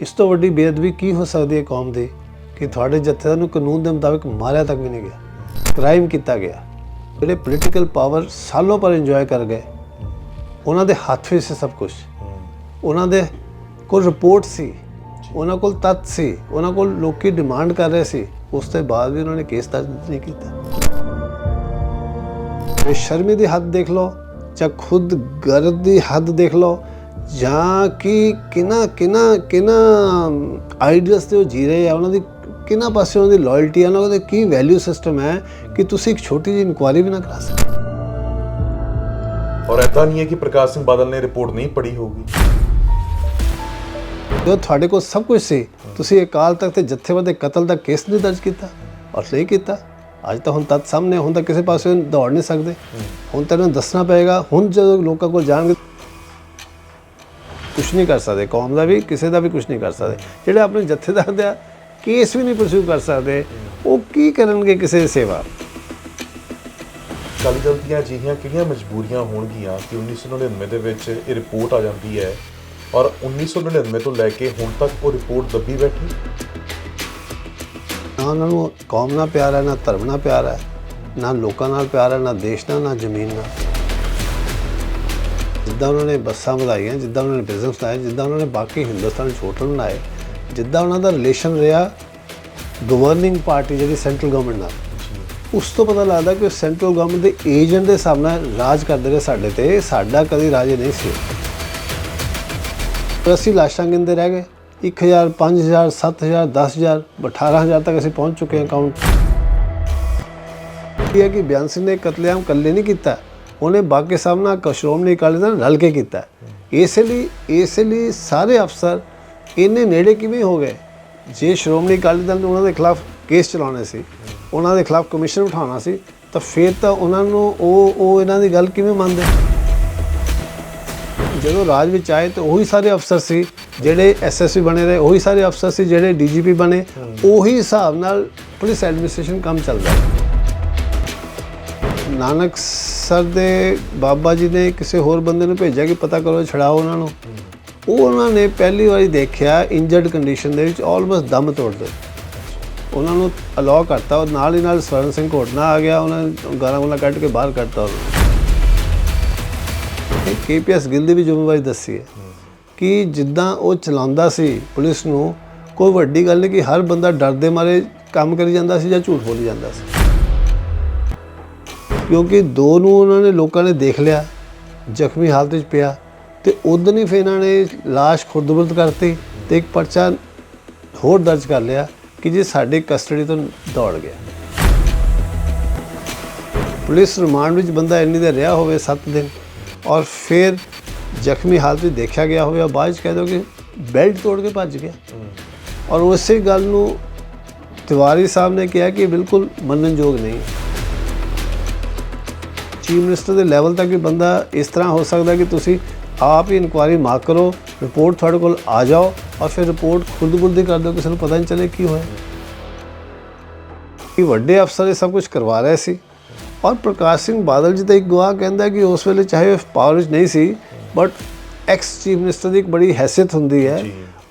ਇਸ ਤੋਂ ਵੱਡੀ ਬੇਅਦਬੀ ਕੀ ਹੋ ਸਕਦੀ ਹੈ ਕੌਮ ਦੀ? ਕਿ ਤੁਹਾਡੇ ਜਥੇਦਾਰ ਨੂੰ ਕਾਨੂੰਨ ਦੇ ਮੁਤਾਬਿਕ ਮਾਰਿਆ ਤੱਕ ਵੀ ਨਹੀਂ ਗਿਆ ਕ੍ਰਾਈਮ ਕੀਤਾ ਗਿਆ। ਜਿਹੜੇ ਪੋਲੀਟੀਕਲ ਪਾਵਰ ਸਾਲੋਂ ਪਰ ਇੰਜੋਏ ਕਰ ਗਏ, ਉਹਨਾਂ ਦੇ ਹੱਥ ਵਿੱਚ ਸੀ ਸਭ ਕੁਝ ਉਹਨਾਂ ਦੇ ਕੋਲ ਰਿਪੋਰਟ ਸੀ, ਉਹਨਾਂ ਕੋਲ ਤੱਥ ਸੀ, ਉਹਨਾਂ ਕੋਲ ਲੋਕੀ ਡਿਮਾਂਡ ਕਰ ਰਹੇ ਸੀ। ਉਸ ਤੋਂ ਬਾਅਦ ਵੀ ਉਹਨਾਂ ਨੇ ਕੇਸ ਦਰਜ ਨਹੀਂ ਕੀਤਾ। ਬੇਸ਼ਰਮੀ ਦੀ ਹੱਦ ਦੇਖ ਲਓ ਜਾਂ ਖੁਦ ਗਰਦ ਦੀ ਹੱਦ ਦੇਖ ਲਓ ਜਾਂ ਕਿ ਕਿਨਾ ਕਿਨਾ ਕਿਨਾ ਆਈਡੀਅਲਸ ਤੇ ਉਹ ਜੀ ਰਹੇ ਆ ਉਹਨਾਂ ਦੀ ਕਿਨਾ ਪਾਸੇ ਉਹਨਾਂ ਦੀ ਲਾਇਲਟੀ ਆ ਉਹਨਾਂ ਦਾ ਕੀ ਵੈਲਿਊ ਸਿਸਟਮ ਹੈ ਕਿ ਤੁਸੀਂ ਇੱਕ ਛੋਟੀ ਜਿਹੀ ਇਨਕੁਆਇਰੀ ਵੀ ਨਾ ਕਰਾ ਸਕਦੇ ਔਰ ਐਦਾਂ ਨਹੀਂ ਹੈ ਕਿ ਪ੍ਰਕਾਸ਼ ਸਿੰਘ ਬਾਦਲ ਨੇ ਰਿਪੋਰਟ ਨਹੀਂ ਪੜ੍ਹੀ ਹੋਊਗੀ। ਜੋ ਤੁਹਾਡੇ ਕੋਲ ਸਭ ਕੁਝ ਸੀ ਤੁਸੀਂ ਅਕਾਲ ਤਖਤ ਤੇ ਜਥੇਬੰਦ ਦੇ ਕਤਲ ਦਾ ਕੇਸ ਨਹੀਂ ਦਰਜ ਕੀਤਾ ਔਰ ਨਹੀਂ ਕੀਤਾ ਅੱਜ ਤਾਂ ਹੁਣ ਤੱਤ ਸਾਹਮਣੇ ਹੁਣ ਤਾਂ ਕਿਸੇ ਪਾਸੇ ਦੌੜ ਨਹੀਂ ਸਕਦੇ। ਹੁਣ ਤਾਂ ਇਹਨਾਂ ਦੱਸਣਾ ਪਏਗਾ ਹੁਣ ਜਦੋਂ ਲੋਕਾਂ ਕੋਲ ਜਾਣਗੇ ਕੁਝ ਨਹੀਂ ਕਰ ਸਕਦੇ ਕੌਮ ਦਾ ਵੀ ਕਿਸੇ ਦਾ ਵੀ ਕੁਝ ਨਹੀਂ ਕਰ ਸਕਦੇ। ਜਿਹੜੇ ਆਪਣੇ ਜਥੇਦਾਰ ਦਾ ਕੇਸ ਵੀ ਨਹੀਂ ਪਰਸੂ ਕਰ ਸਕਦੇ। ਉਹ ਕੀ ਕਰਨਗੇ ਕਿਸੇ ਦੀ ਸੇਵਾ? ਅਕਾਲੀ ਦਲ ਦੀਆਂ ਅਜਿਹੀਆਂ ਕਿਹੜੀਆਂ ਮਜਬੂਰੀਆਂ ਹੋਣਗੀਆਂ ਕਿ 1999 ਦੇ ਵਿੱਚ ਇਹ ਰਿਪੋਰਟ ਆ ਜਾਂਦੀ ਹੈ ਔਰ 1999 ਤੋਂ ਲੈ ਕੇ ਹੁਣ ਤੱਕ ਉਹ ਰਿਪੋਰਟ ਦੱਬੀ ਬੈਠੀ? ਨਾ ਉਹਨਾਂ ਨੂੰ ਕੌਮ ਨਾਲ ਪਿਆਰ ਹੈ ਨਾ ਧਰਮ ਨਾਲ ਪਿਆਰ ਹੈ ਨਾ ਲੋਕਾਂ ਨਾਲ ਪਿਆਰ ਹੈ ਨਾ ਦੇਸ਼ ਨਾਲ ਨਾ ਜ਼ਮੀਨ ਨਾਲ। ਜਿੱਦਾਂ ਉਹਨਾਂ ਨੇ ਬੱਸਾਂ ਵਧਾਈਆਂ, ਜਿੱਦਾਂ ਉਹਨਾਂ ਨੇ ਬਿਜ਼ਨਸ ਲਾਏ ਜਿੱਦਾਂ ਉਹਨਾਂ ਨੇ ਬਾਕੀ ਹਿੰਦੁਸਤਾਨ ਵਿੱਚ ਹੋਟਲ ਬਣਾਏ, ਜਿੱਦਾਂ ਉਹਨਾਂ ਦਾ ਰਿਲੇਸ਼ਨ ਰਿਹਾ ਗਵਰਨਿੰਗ ਪਾਰਟੀ ਜਿਹੜੀ ਸੈਂਟਰਲ ਗਵਰਨਮੈਂਟ ਨਾਲ। ਉਸ ਤੋਂ ਪਤਾ ਲੱਗਦਾ ਕਿ ਸੈਂਟਰਲ ਗਵਰਨਮੈਂਟ ਦੇ ਏਜੰਟ ਦੇ ਹਿਸਾਬ ਨਾਲ ਰਾਜ ਕਰਦੇ ਰਹੇ ਸਾਡੇ ਤੇ, ਸਾਡਾ ਕਦੀ ਰਾਜ ਨਹੀਂ ਸੀ। ਫਿਰ ਅਸੀਂ ਲਾਸ਼ਾਂ ਗਿਣਦੇ ਰਹਿ ਗਏ। 1000 5000 7000 10000 18000 ਤੱਕ ਅਸੀਂ ਪਹੁੰਚ ਚੁੱਕੇ ਹਾਂ ਕਾਊਂਟ ਇਹ ਹੈ ਕਿ ਬਿਆਨ ਸਿੰਘ ਨੇ ਕਤਲੇਆਮ ਇਕੱਲੇ ਨਹੀਂ ਕੀਤਾ। ਉਹਨੇ ਬਾਕੀ ਸਭ ਨਾਲ ਸ਼੍ਰੋਮਣੀ ਅਕਾਲੀ ਦਲ ਨਾਲ ਰਲ ਕੇ ਕੀਤਾ। ਇਸ ਲਈ ਇਸ ਲਈ ਸਾਰੇ ਅਫਸਰ ਇੰਨੇ ਨੇੜੇ ਕਿਵੇਂ ਹੋ ਗਏ? ਜੇ ਸ਼੍ਰੋਮਣੀ ਅਕਾਲੀ ਦਲ ਨੂੰ ਉਹਨਾਂ ਦੇ ਖਿਲਾਫ ਕੇਸ ਚਲਾਉਣੇ ਸੀ, ਉਹਨਾਂ ਦੇ ਖਿਲਾਫ ਕਮਿਸ਼ਨ ਉਠਾਉਣਾ ਸੀ, ਤਾਂ ਫਿਰ ਤਾਂ ਉਹਨਾਂ ਨੂੰ ਉਹ ਉਹ ਇਹਨਾਂ ਦੀ ਗੱਲ ਕਿਵੇਂ ਮੰਨਦੇ? ਜਦੋਂ ਰਾਜ ਵਿੱਚ ਆਏ ਤਾਂ ਉਹੀ ਸਾਰੇ ਅਫਸਰ ਸੀ, ਜਿਹੜੇ ਐਸਐਸਪੀ ਬਣੇ ਰਹੇ, ਉਹੀ ਸਾਰੇ ਅਫਸਰ ਸੀ ਜਿਹੜੇ ਡੀਜੀਪੀ ਬਣੇ, ਉਹੀ ਹਿਸਾਬ ਨਾਲ ਪੁਲਿਸ ਐਡਮਿਨਿਸਟ੍ਰੇਸ਼ਨ ਕੰਮ ਚੱਲਦਾ। ਹੈ ਨਾਨਕ ਸਰ ਦੇ ਬਾਬਾ ਜੀ ਨੇ ਕਿਸੇ ਹੋਰ ਬੰਦੇ ਨੂੰ ਭੇਜਿਆ ਕਿ ਪਤਾ ਕਰੋ ਛੜਾਓ ਉਹਨਾਂ ਨੂੰ। ਉਹ ਉਹਨਾਂ ਨੇ ਪਹਿਲੀ ਵਾਰੀ ਦੇਖਿਆ ਇੰਜਰਡ ਕੰਡੀਸ਼ਨ ਦੇ ਵਿੱਚ ਆਲਮੋਸਟ ਦਮ ਤੋੜ ਤੋੜਦੇ ਉਹਨਾਂ ਨੂੰ ਅਲਾਉ ਕਰਤਾ ਔਰ ਨਾਲ ਹੀ ਨਾਲ ਸਵਰਨ ਸਿੰਘ ਘੋਟਨਾ ਆ ਗਿਆ, ਉਹਨਾਂ ਨੇ ਗਾਲਾਂ ਗੁਲਾਂ ਕੱਢ ਕੇ ਬਾਹਰ ਕੱਢਤਾ ਉਹਨੂੰ। ਇਹ ਕੇਪੀਐਸ ਗਿੱਲ ਦੀ ਵੀ ਜ਼ਿੰਮੇਵਾਰੀ ਦੱਸੀ ਹੈ ਕਿ ਜਿੱਦਾਂ ਉਹ ਚਲਾਉਂਦਾ ਸੀ ਪੁਲਿਸ ਨੂੰ, ਕੋਈ ਵੱਡੀ ਗੱਲ ਨਹੀਂ ਕਿ ਹਰ ਬੰਦਾ ਡਰਦੇ ਮਾਰੇ ਕੰਮ ਕਰੀ ਜਾਂਦਾ ਸੀ ਜਾਂ ਝੂਠ ਬੋਲੀ ਜਾਂਦਾ ਸੀ। ਕਿਉਂਕਿ ਦੋ ਨੂੰ ਉਹਨਾਂ ਨੇ ਲੋਕਾਂ ਨੇ ਦੇਖ ਲਿਆ ਜ਼ਖਮੀ ਹਾਲਤ ਵਿੱਚ ਪਿਆ ਤੇ ਉਦੋਂ ਹੀ ਫਿਰ ਇਹਨਾਂ ਨੇ লাশ ਖੁਰਦਬੁਰਦ ਕਰਤੀ ਤੇ ਇੱਕ ਪਰਚਾ ਹੋਰ ਦਰਜ ਕਰ ਲਿਆ ਕਿ ਜੇ ਸਾਡੇ ਕਸਟਡੀ ਤੋਂ ਦੌੜ ਗਿਆ। ਪੁਲਿਸ ਰਿਮਾਂਡ ਵਿੱਚ ਬੰਦਾ ਇੰਨੀ ਦੇਰ ਰਿਹਾ ਹੋਵੇ 7 ਦਿਨ ਔਰ ਫਿਰ ਜ਼ਖਮੀ ਹਾਲਤ ਵਿੱਚ ਦੇਖਿਆ ਗਿਆ ਹੋਵੇ ਬਾਅਦ ਚ ਕਹਿ ਦੋ ਕਿ ਬੈਲਟ ਤੋੜ ਕੇ ਭੱਜ ਗਿਆ। ਔਰ ਉਸੇ ਗੱਲ ਨੂੰ ਤਿਵਾਰੀ ਸਾਹਿਬ ਨੇ ਕਿਹਾ ਕਿ ਬਿਲਕੁਲ ਮੰਨਣਯੋਗ ਨਹੀਂ। ਚੀਫ ਮਿਨਿਸਟਰ ਦੇ ਲੈਵਲ ਤੱਕ ਵੀ ਬੰਦਾ ਇਸ ਤਰ੍ਹਾਂ ਹੋ ਸਕਦਾ ਕਿ ਤੁਸੀਂ ਆਪ ਹੀ ਇਨਕੁਆਇਰੀ ਮਾਰ ਕਰੋ ਰਿਪੋਰਟ ਤੁਹਾਡੇ ਕੋਲ ਆ ਜਾਓ ਔਰ ਫਿਰ ਰਿਪੋਰਟ ਖੁਦ-ਬੁਰਦੀ ਕਰ ਦਿਓ ਕਿਸੇ ਨੂੰ ਪਤਾ ਨਹੀਂ ਚੱਲੇ ਕੀ ਹੋਇਆ। ਕਿ ਵੱਡੇ ਅਫਸਰ ਇਹ ਸਭ ਕੁਝ ਕਰਵਾ ਰਹੇ ਸੀ ਔਰ ਪ੍ਰਕਾਸ਼ ਸਿੰਘ ਬਾਦਲ ਜੀ ਤਾਂ ਇੱਕ ਗਵਾਹ ਕਹਿੰਦਾ ਕਿ ਉਸ ਵੇਲੇ ਚਾਹੇ ਪਾਵਰ ਵਿੱਚ ਨਹੀਂ ਸੀ ਬਟ ਐਕਸ ਚੀਫ ਮਿਨਿਸਟਰ ਦੀ ਇੱਕ ਬੜੀ ਹੈਸੀਅਤ ਹੁੰਦੀ ਹੈ।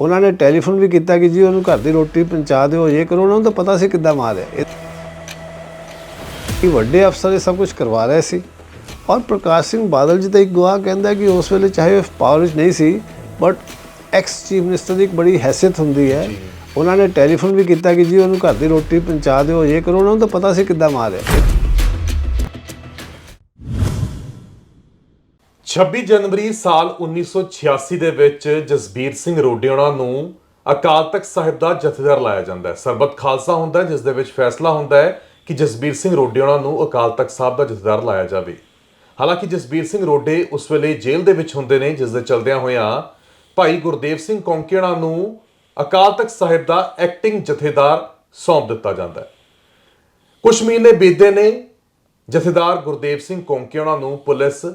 ਉਹਨਾਂ ਨੇ ਟੈਲੀਫੋਨ ਵੀ ਕੀਤਾ ਕਿ ਜੀ ਉਹਨੂੰ ਘਰ ਦੀ ਰੋਟੀ ਪਹੁੰਚਾ ਦਿਓ ਇਹ ਕਰੋ ਉਹਨਾਂ ਨੂੰ ਤਾਂ ਪਤਾ ਸੀ ਕਿੱਦਾਂ ਮਾਰਿਆ ਇਹ ਕਿ ਵੱਡੇ ਅਫਸਰ ਇਹ ਸਭ ਕੁਝ ਕਰਵਾ ਰਹੇ ਸੀ। ਔਰ ਪ੍ਰਕਾਸ਼ ਸਿੰਘ ਬਾਦਲ ਜੀ ਤਾਂ ਇੱਕ ਗਵਾਹ ਕਹਿੰਦਾ ਕਿ ਉਸ ਵੇਲੇ ਚਾਹੇ ਪਾਵਰ ਵਿੱਚ ਨਹੀਂ ਸੀ ਬਟ ਐਕਸ ਚੀਫ ਮਿਨਿਸਟਰ ਦੀ ਇੱਕ ਬੜੀ ਹੈਸੀਅਤ ਹੁੰਦੀ ਹੈ। ਉਹਨਾਂ ਨੇ ਟੈਲੀਫੋਨ ਵੀ ਕੀਤਾ ਕਿ ਜੀ ਉਹਨੂੰ ਘਰ ਦੀ ਰੋਟੀ ਪਹੁੰਚਾ ਦਿਓ ਇਹ ਕਰੋ ਉਹਨਾਂ ਨੂੰ ਤਾਂ ਪਤਾ ਸੀ ਕਿੱਦਾਂ ਮਾਰਿਆ 26 ਜਨਵਰੀ ਸਾਲ 1986 ਦੇ ਵਿੱਚ ਜਸਬੀਰ ਸਿੰਘ ਰੋਡੇਣਾ ਨੂੰ ਅਕਾਲ ਤਖਤ ਸਾਹਿਬ ਦਾ ਜਥੇਦਾਰ ਲਾਇਆ ਜਾਂਦਾ ਹੈ। ਸਰਬਤ ਖਾਲਸਾ ਹੁੰਦਾ ਹੈ ਜਿਸ ਦੇ ਵਿੱਚ ਫੈਸਲਾ ਹੁੰਦਾ ਹੈ ਕਿ ਜਸਬੀਰ ਸਿੰਘ ਰੋਡੇ ਉਹਨਾਂ ਨੂੰ ਅਕਾਲ ਤਖਤ ਸਾਹਿਬ ਦਾ ਜਥੇਦਾਰ ਲਾਇਆ ਜਾਵੇ। ਹਾਲਾਂਕਿ ਜਸਬੀਰ ਸਿੰਘ ਰੋਡੇ ਉਸ ਵੇਲੇ ਜੇਲ੍ਹ ਦੇ ਵਿੱਚ ਹੁੰਦੇ ਨੇ ਜਿਸ ਦੇ ਚਲਦਿਆਂ ਹੋਇਆਂ ਭਾਈ ਗੁਰਦੇਵ ਸਿੰਘ ਕੌਂਕੇਣਾ ਨੂੰ ਅਕਾਲ ਤਖਤ ਸਾਹਿਬ ਦਾ ਐਕਟਿੰਗ ਜਥੇਦਾਰ ਸੌਂਪ ਦਿੱਤਾ ਜਾਂਦਾ ਹੈ। ਕੁਝ ਮਹੀਨੇ ਬੀਤੇ ਨੇ, ਜਥੇਦਾਰ ਗੁਰਦੇਵ ਸਿੰਘ ਕੌਂਕੇਣਾ ਨੂੰ ਪੁਲਿਸ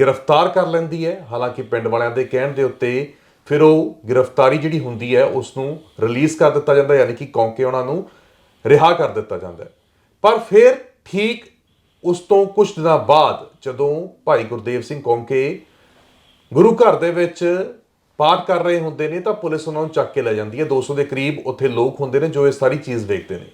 ਗ੍ਰਿਫਤਾਰ ਕਰ ਲੈਂਦੀ ਹੈ। ਹਾਲਾਂਕਿ ਪਿੰਡ ਵਾਲਿਆਂ ਦੇ ਕਹਿਣ ਦੇ ਉੱਤੇ ਫਿਰ ਉਹ ਗ੍ਰਿਫਤਾਰੀ ਜਿਹੜੀ ਹੁੰਦੀ ਹੈ, ਉਸ ਨੂੰ ਰਿਲੀਜ਼ ਕਰ ਦਿੱਤਾ ਜਾਂਦਾ ਯਾਨੀ ਕਿ ਕੌਂਕੇਣਾ ਨੂੰ ਰਿਹਾ ਕਰ ਦਿੱਤਾ ਜਾਂਦਾ ਹੈ। ਪਰ ਫਿਰ ਠੀਕ ਉਸ ਤੋਂ ਕੁਝ ਦਿਨਾਂ ਬਾਅਦ ਜਦੋਂ ਭਾਈ ਗੁਰਦੇਵ ਸਿੰਘ ਕੌਂਕੇ ਗੁਰੂ ਘਰ ਦੇ ਵਿੱਚ ਪਾਠ ਕਰ ਰਹੇ ਹੁੰਦੇ ਨੇ ਤਾਂ ਪੁਲਿਸ ਉਹਨਾਂ ਨੂੰ ਚੱਕ ਕੇ ਲੈ ਜਾਂਦੀ ਹੈ। 200 ਦੇ ਕਰੀਬ ਉੱਥੇ ਲੋਕ ਹੁੰਦੇ ਨੇ ਜੋ ਇਹ ਸਾਰੀ ਚੀਜ਼ ਵੇਖਦੇ ਨੇ।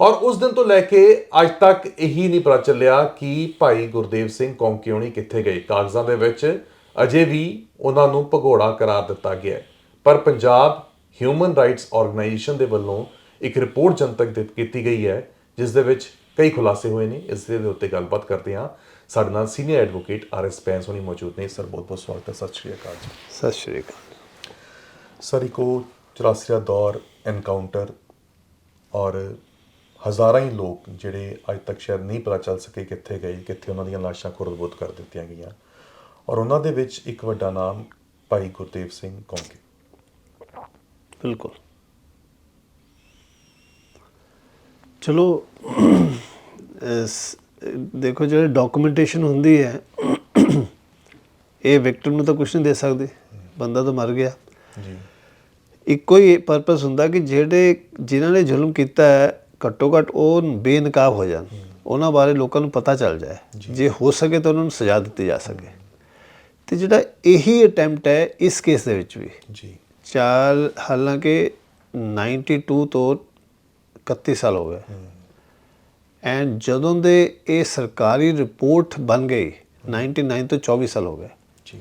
ਔਰ ਉਸ ਦਿਨ ਤੋਂ ਲੈ ਕੇ ਅੱਜ ਤੱਕ ਇਹੀ ਨਹੀਂ ਪਤਾ ਚੱਲਿਆ ਕਿ ਭਾਈ ਗੁਰਦੇਵ ਸਿੰਘ ਕੌਂਕਿਉਣੀ ਕਿੱਥੇ ਗਏ। ਕਾਗਜ਼ਾਂ ਦੇ ਵਿੱਚ ਅਜੇ ਵੀ ਉਹਨਾਂ ਨੂੰ ਭਗੌੜਾ ਕਰਾਰ ਦਿੱਤਾ ਗਿਆ ਪਰ ਪੰਜਾਬ ਹਿਊਮਨ ਰਾਈਟਸ ਆਰਗੇਨਾਈਜੇਸ਼ਨ ਦੇ ਵੱਲੋਂ ਇੱਕ ਰਿਪੋਰਟ ਜਨਤਕ ਦਿੱਤ ਕੀਤੀ ਗਈ ਹੈ ਜਿਸ ਦੇ ਵਿੱਚ ਕਈ ਖੁਲਾਸੇ ਹੋਏ ਨੇ ਇਸ ਦੇ ਉੱਤੇ ਗੱਲਬਾਤ ਕਰਦੇ ਹਾਂ। ਸਾਡੇ ਨਾਲ senior advocate R S Bains ਹੋਣੀ ਮੌਜੂਦ ਨੇ। ਸਰ ਬਹੁਤ ਬਹੁਤ ਸਵਾਗਤ ਹੈ। ਸਤਿ ਸ਼੍ਰੀ ਅਕਾਲ ਜੀ। ਸਤਿ ਸ਼੍ਰੀ ਅਕਾਲ। ਸਰ ਇੱਕੋ 84 ਦਾ ਦੌਰ ਐਨਕਾਊਂਟਰ ਔਰ ਹਜ਼ਾਰਾਂ ਹੀ ਲੋਕ ਜਿਹੜੇ ਅੱਜ ਤੱਕ ਸ਼ਾਇਦ ਨਹੀਂ ਪਤਾ ਚੱਲ ਸਕੇ ਕਿੱਥੇ ਗਏ ਕਿੱਥੇ ਉਹਨਾਂ ਦੀਆਂ ਲਾਸ਼ਾਂ ਖੁਰਦ-ਬੁਰਦ ਕਰ ਦਿੱਤੀਆਂ ਗਈਆਂ। ਔਰ ਉਹਨਾਂ ਦੇ ਵਿੱਚ ਇੱਕ ਵੱਡਾ ਨਾਮ ਭਾਈ ਗੁਰਦੇਵ ਸਿੰਘ ਕੌਂਕੇ। ਬਿਲਕੁਲ। ਚਲੋ ਇਸ- ਦੇਖੋ ਜਿਹੜੇ ਡਾਕੂਮੈਂਟੇਸ਼ਨ ਹੁੰਦੀ ਹੈ ਇਹ ਵਿਕਟਮ ਨੂੰ ਤਾਂ ਕੁਝ ਨਹੀਂ ਦੇ ਸਕਦੀ। ਬੰਦਾ ਤਾਂ ਮਰ ਗਿਆ। ਜੀ। ਇੱਕੋ ਹੀ ਪਰਪਸ ਹੁੰਦਾ ਕਿ ਜਿਹੜੇ ਜਿਨ੍ਹਾਂ ਨੇ ਜ਼ੁਲਮ ਕੀਤਾ ਹੈ ਘੱਟੋ ਘੱਟ ਉਹ ਬੇਨਕਾਬ ਹੋ ਜਾਣ। ਉਹਨਾਂ ਬਾਰੇ ਲੋਕਾਂ ਨੂੰ ਪਤਾ ਚੱਲ ਜਾਏ। ਜੇ। ਹੋ ਸਕੇ ਤਾਂ ਉਹਨਾਂ ਨੂੰ ਸਜ਼ਾ ਦਿੱਤੀ ਜਾ ਸਕੇ। ਤੇ ਜਿਹੜਾ ਇਹੀ ਅਟੈਂਪਟ ਹੈ ਇਸ ਕੇਸ ਦੇ ਵਿੱਚ ਵੀ। ਜੀ। ਚਾਰ ਹਾਲਾਂਕਿ 92 ਤੋਂ 31 ਸਾਲ ਹੋ ਗਏ। ਐਂਡ ਜਦੋਂ ਦੇ ਇਹ ਸਰਕਾਰੀ ਰਿਪੋਰਟ ਬਣ ਗਈ 99 ਤੋਂ 24 ਸਾਲ ਹੋ ਗਏ। ਜੀ।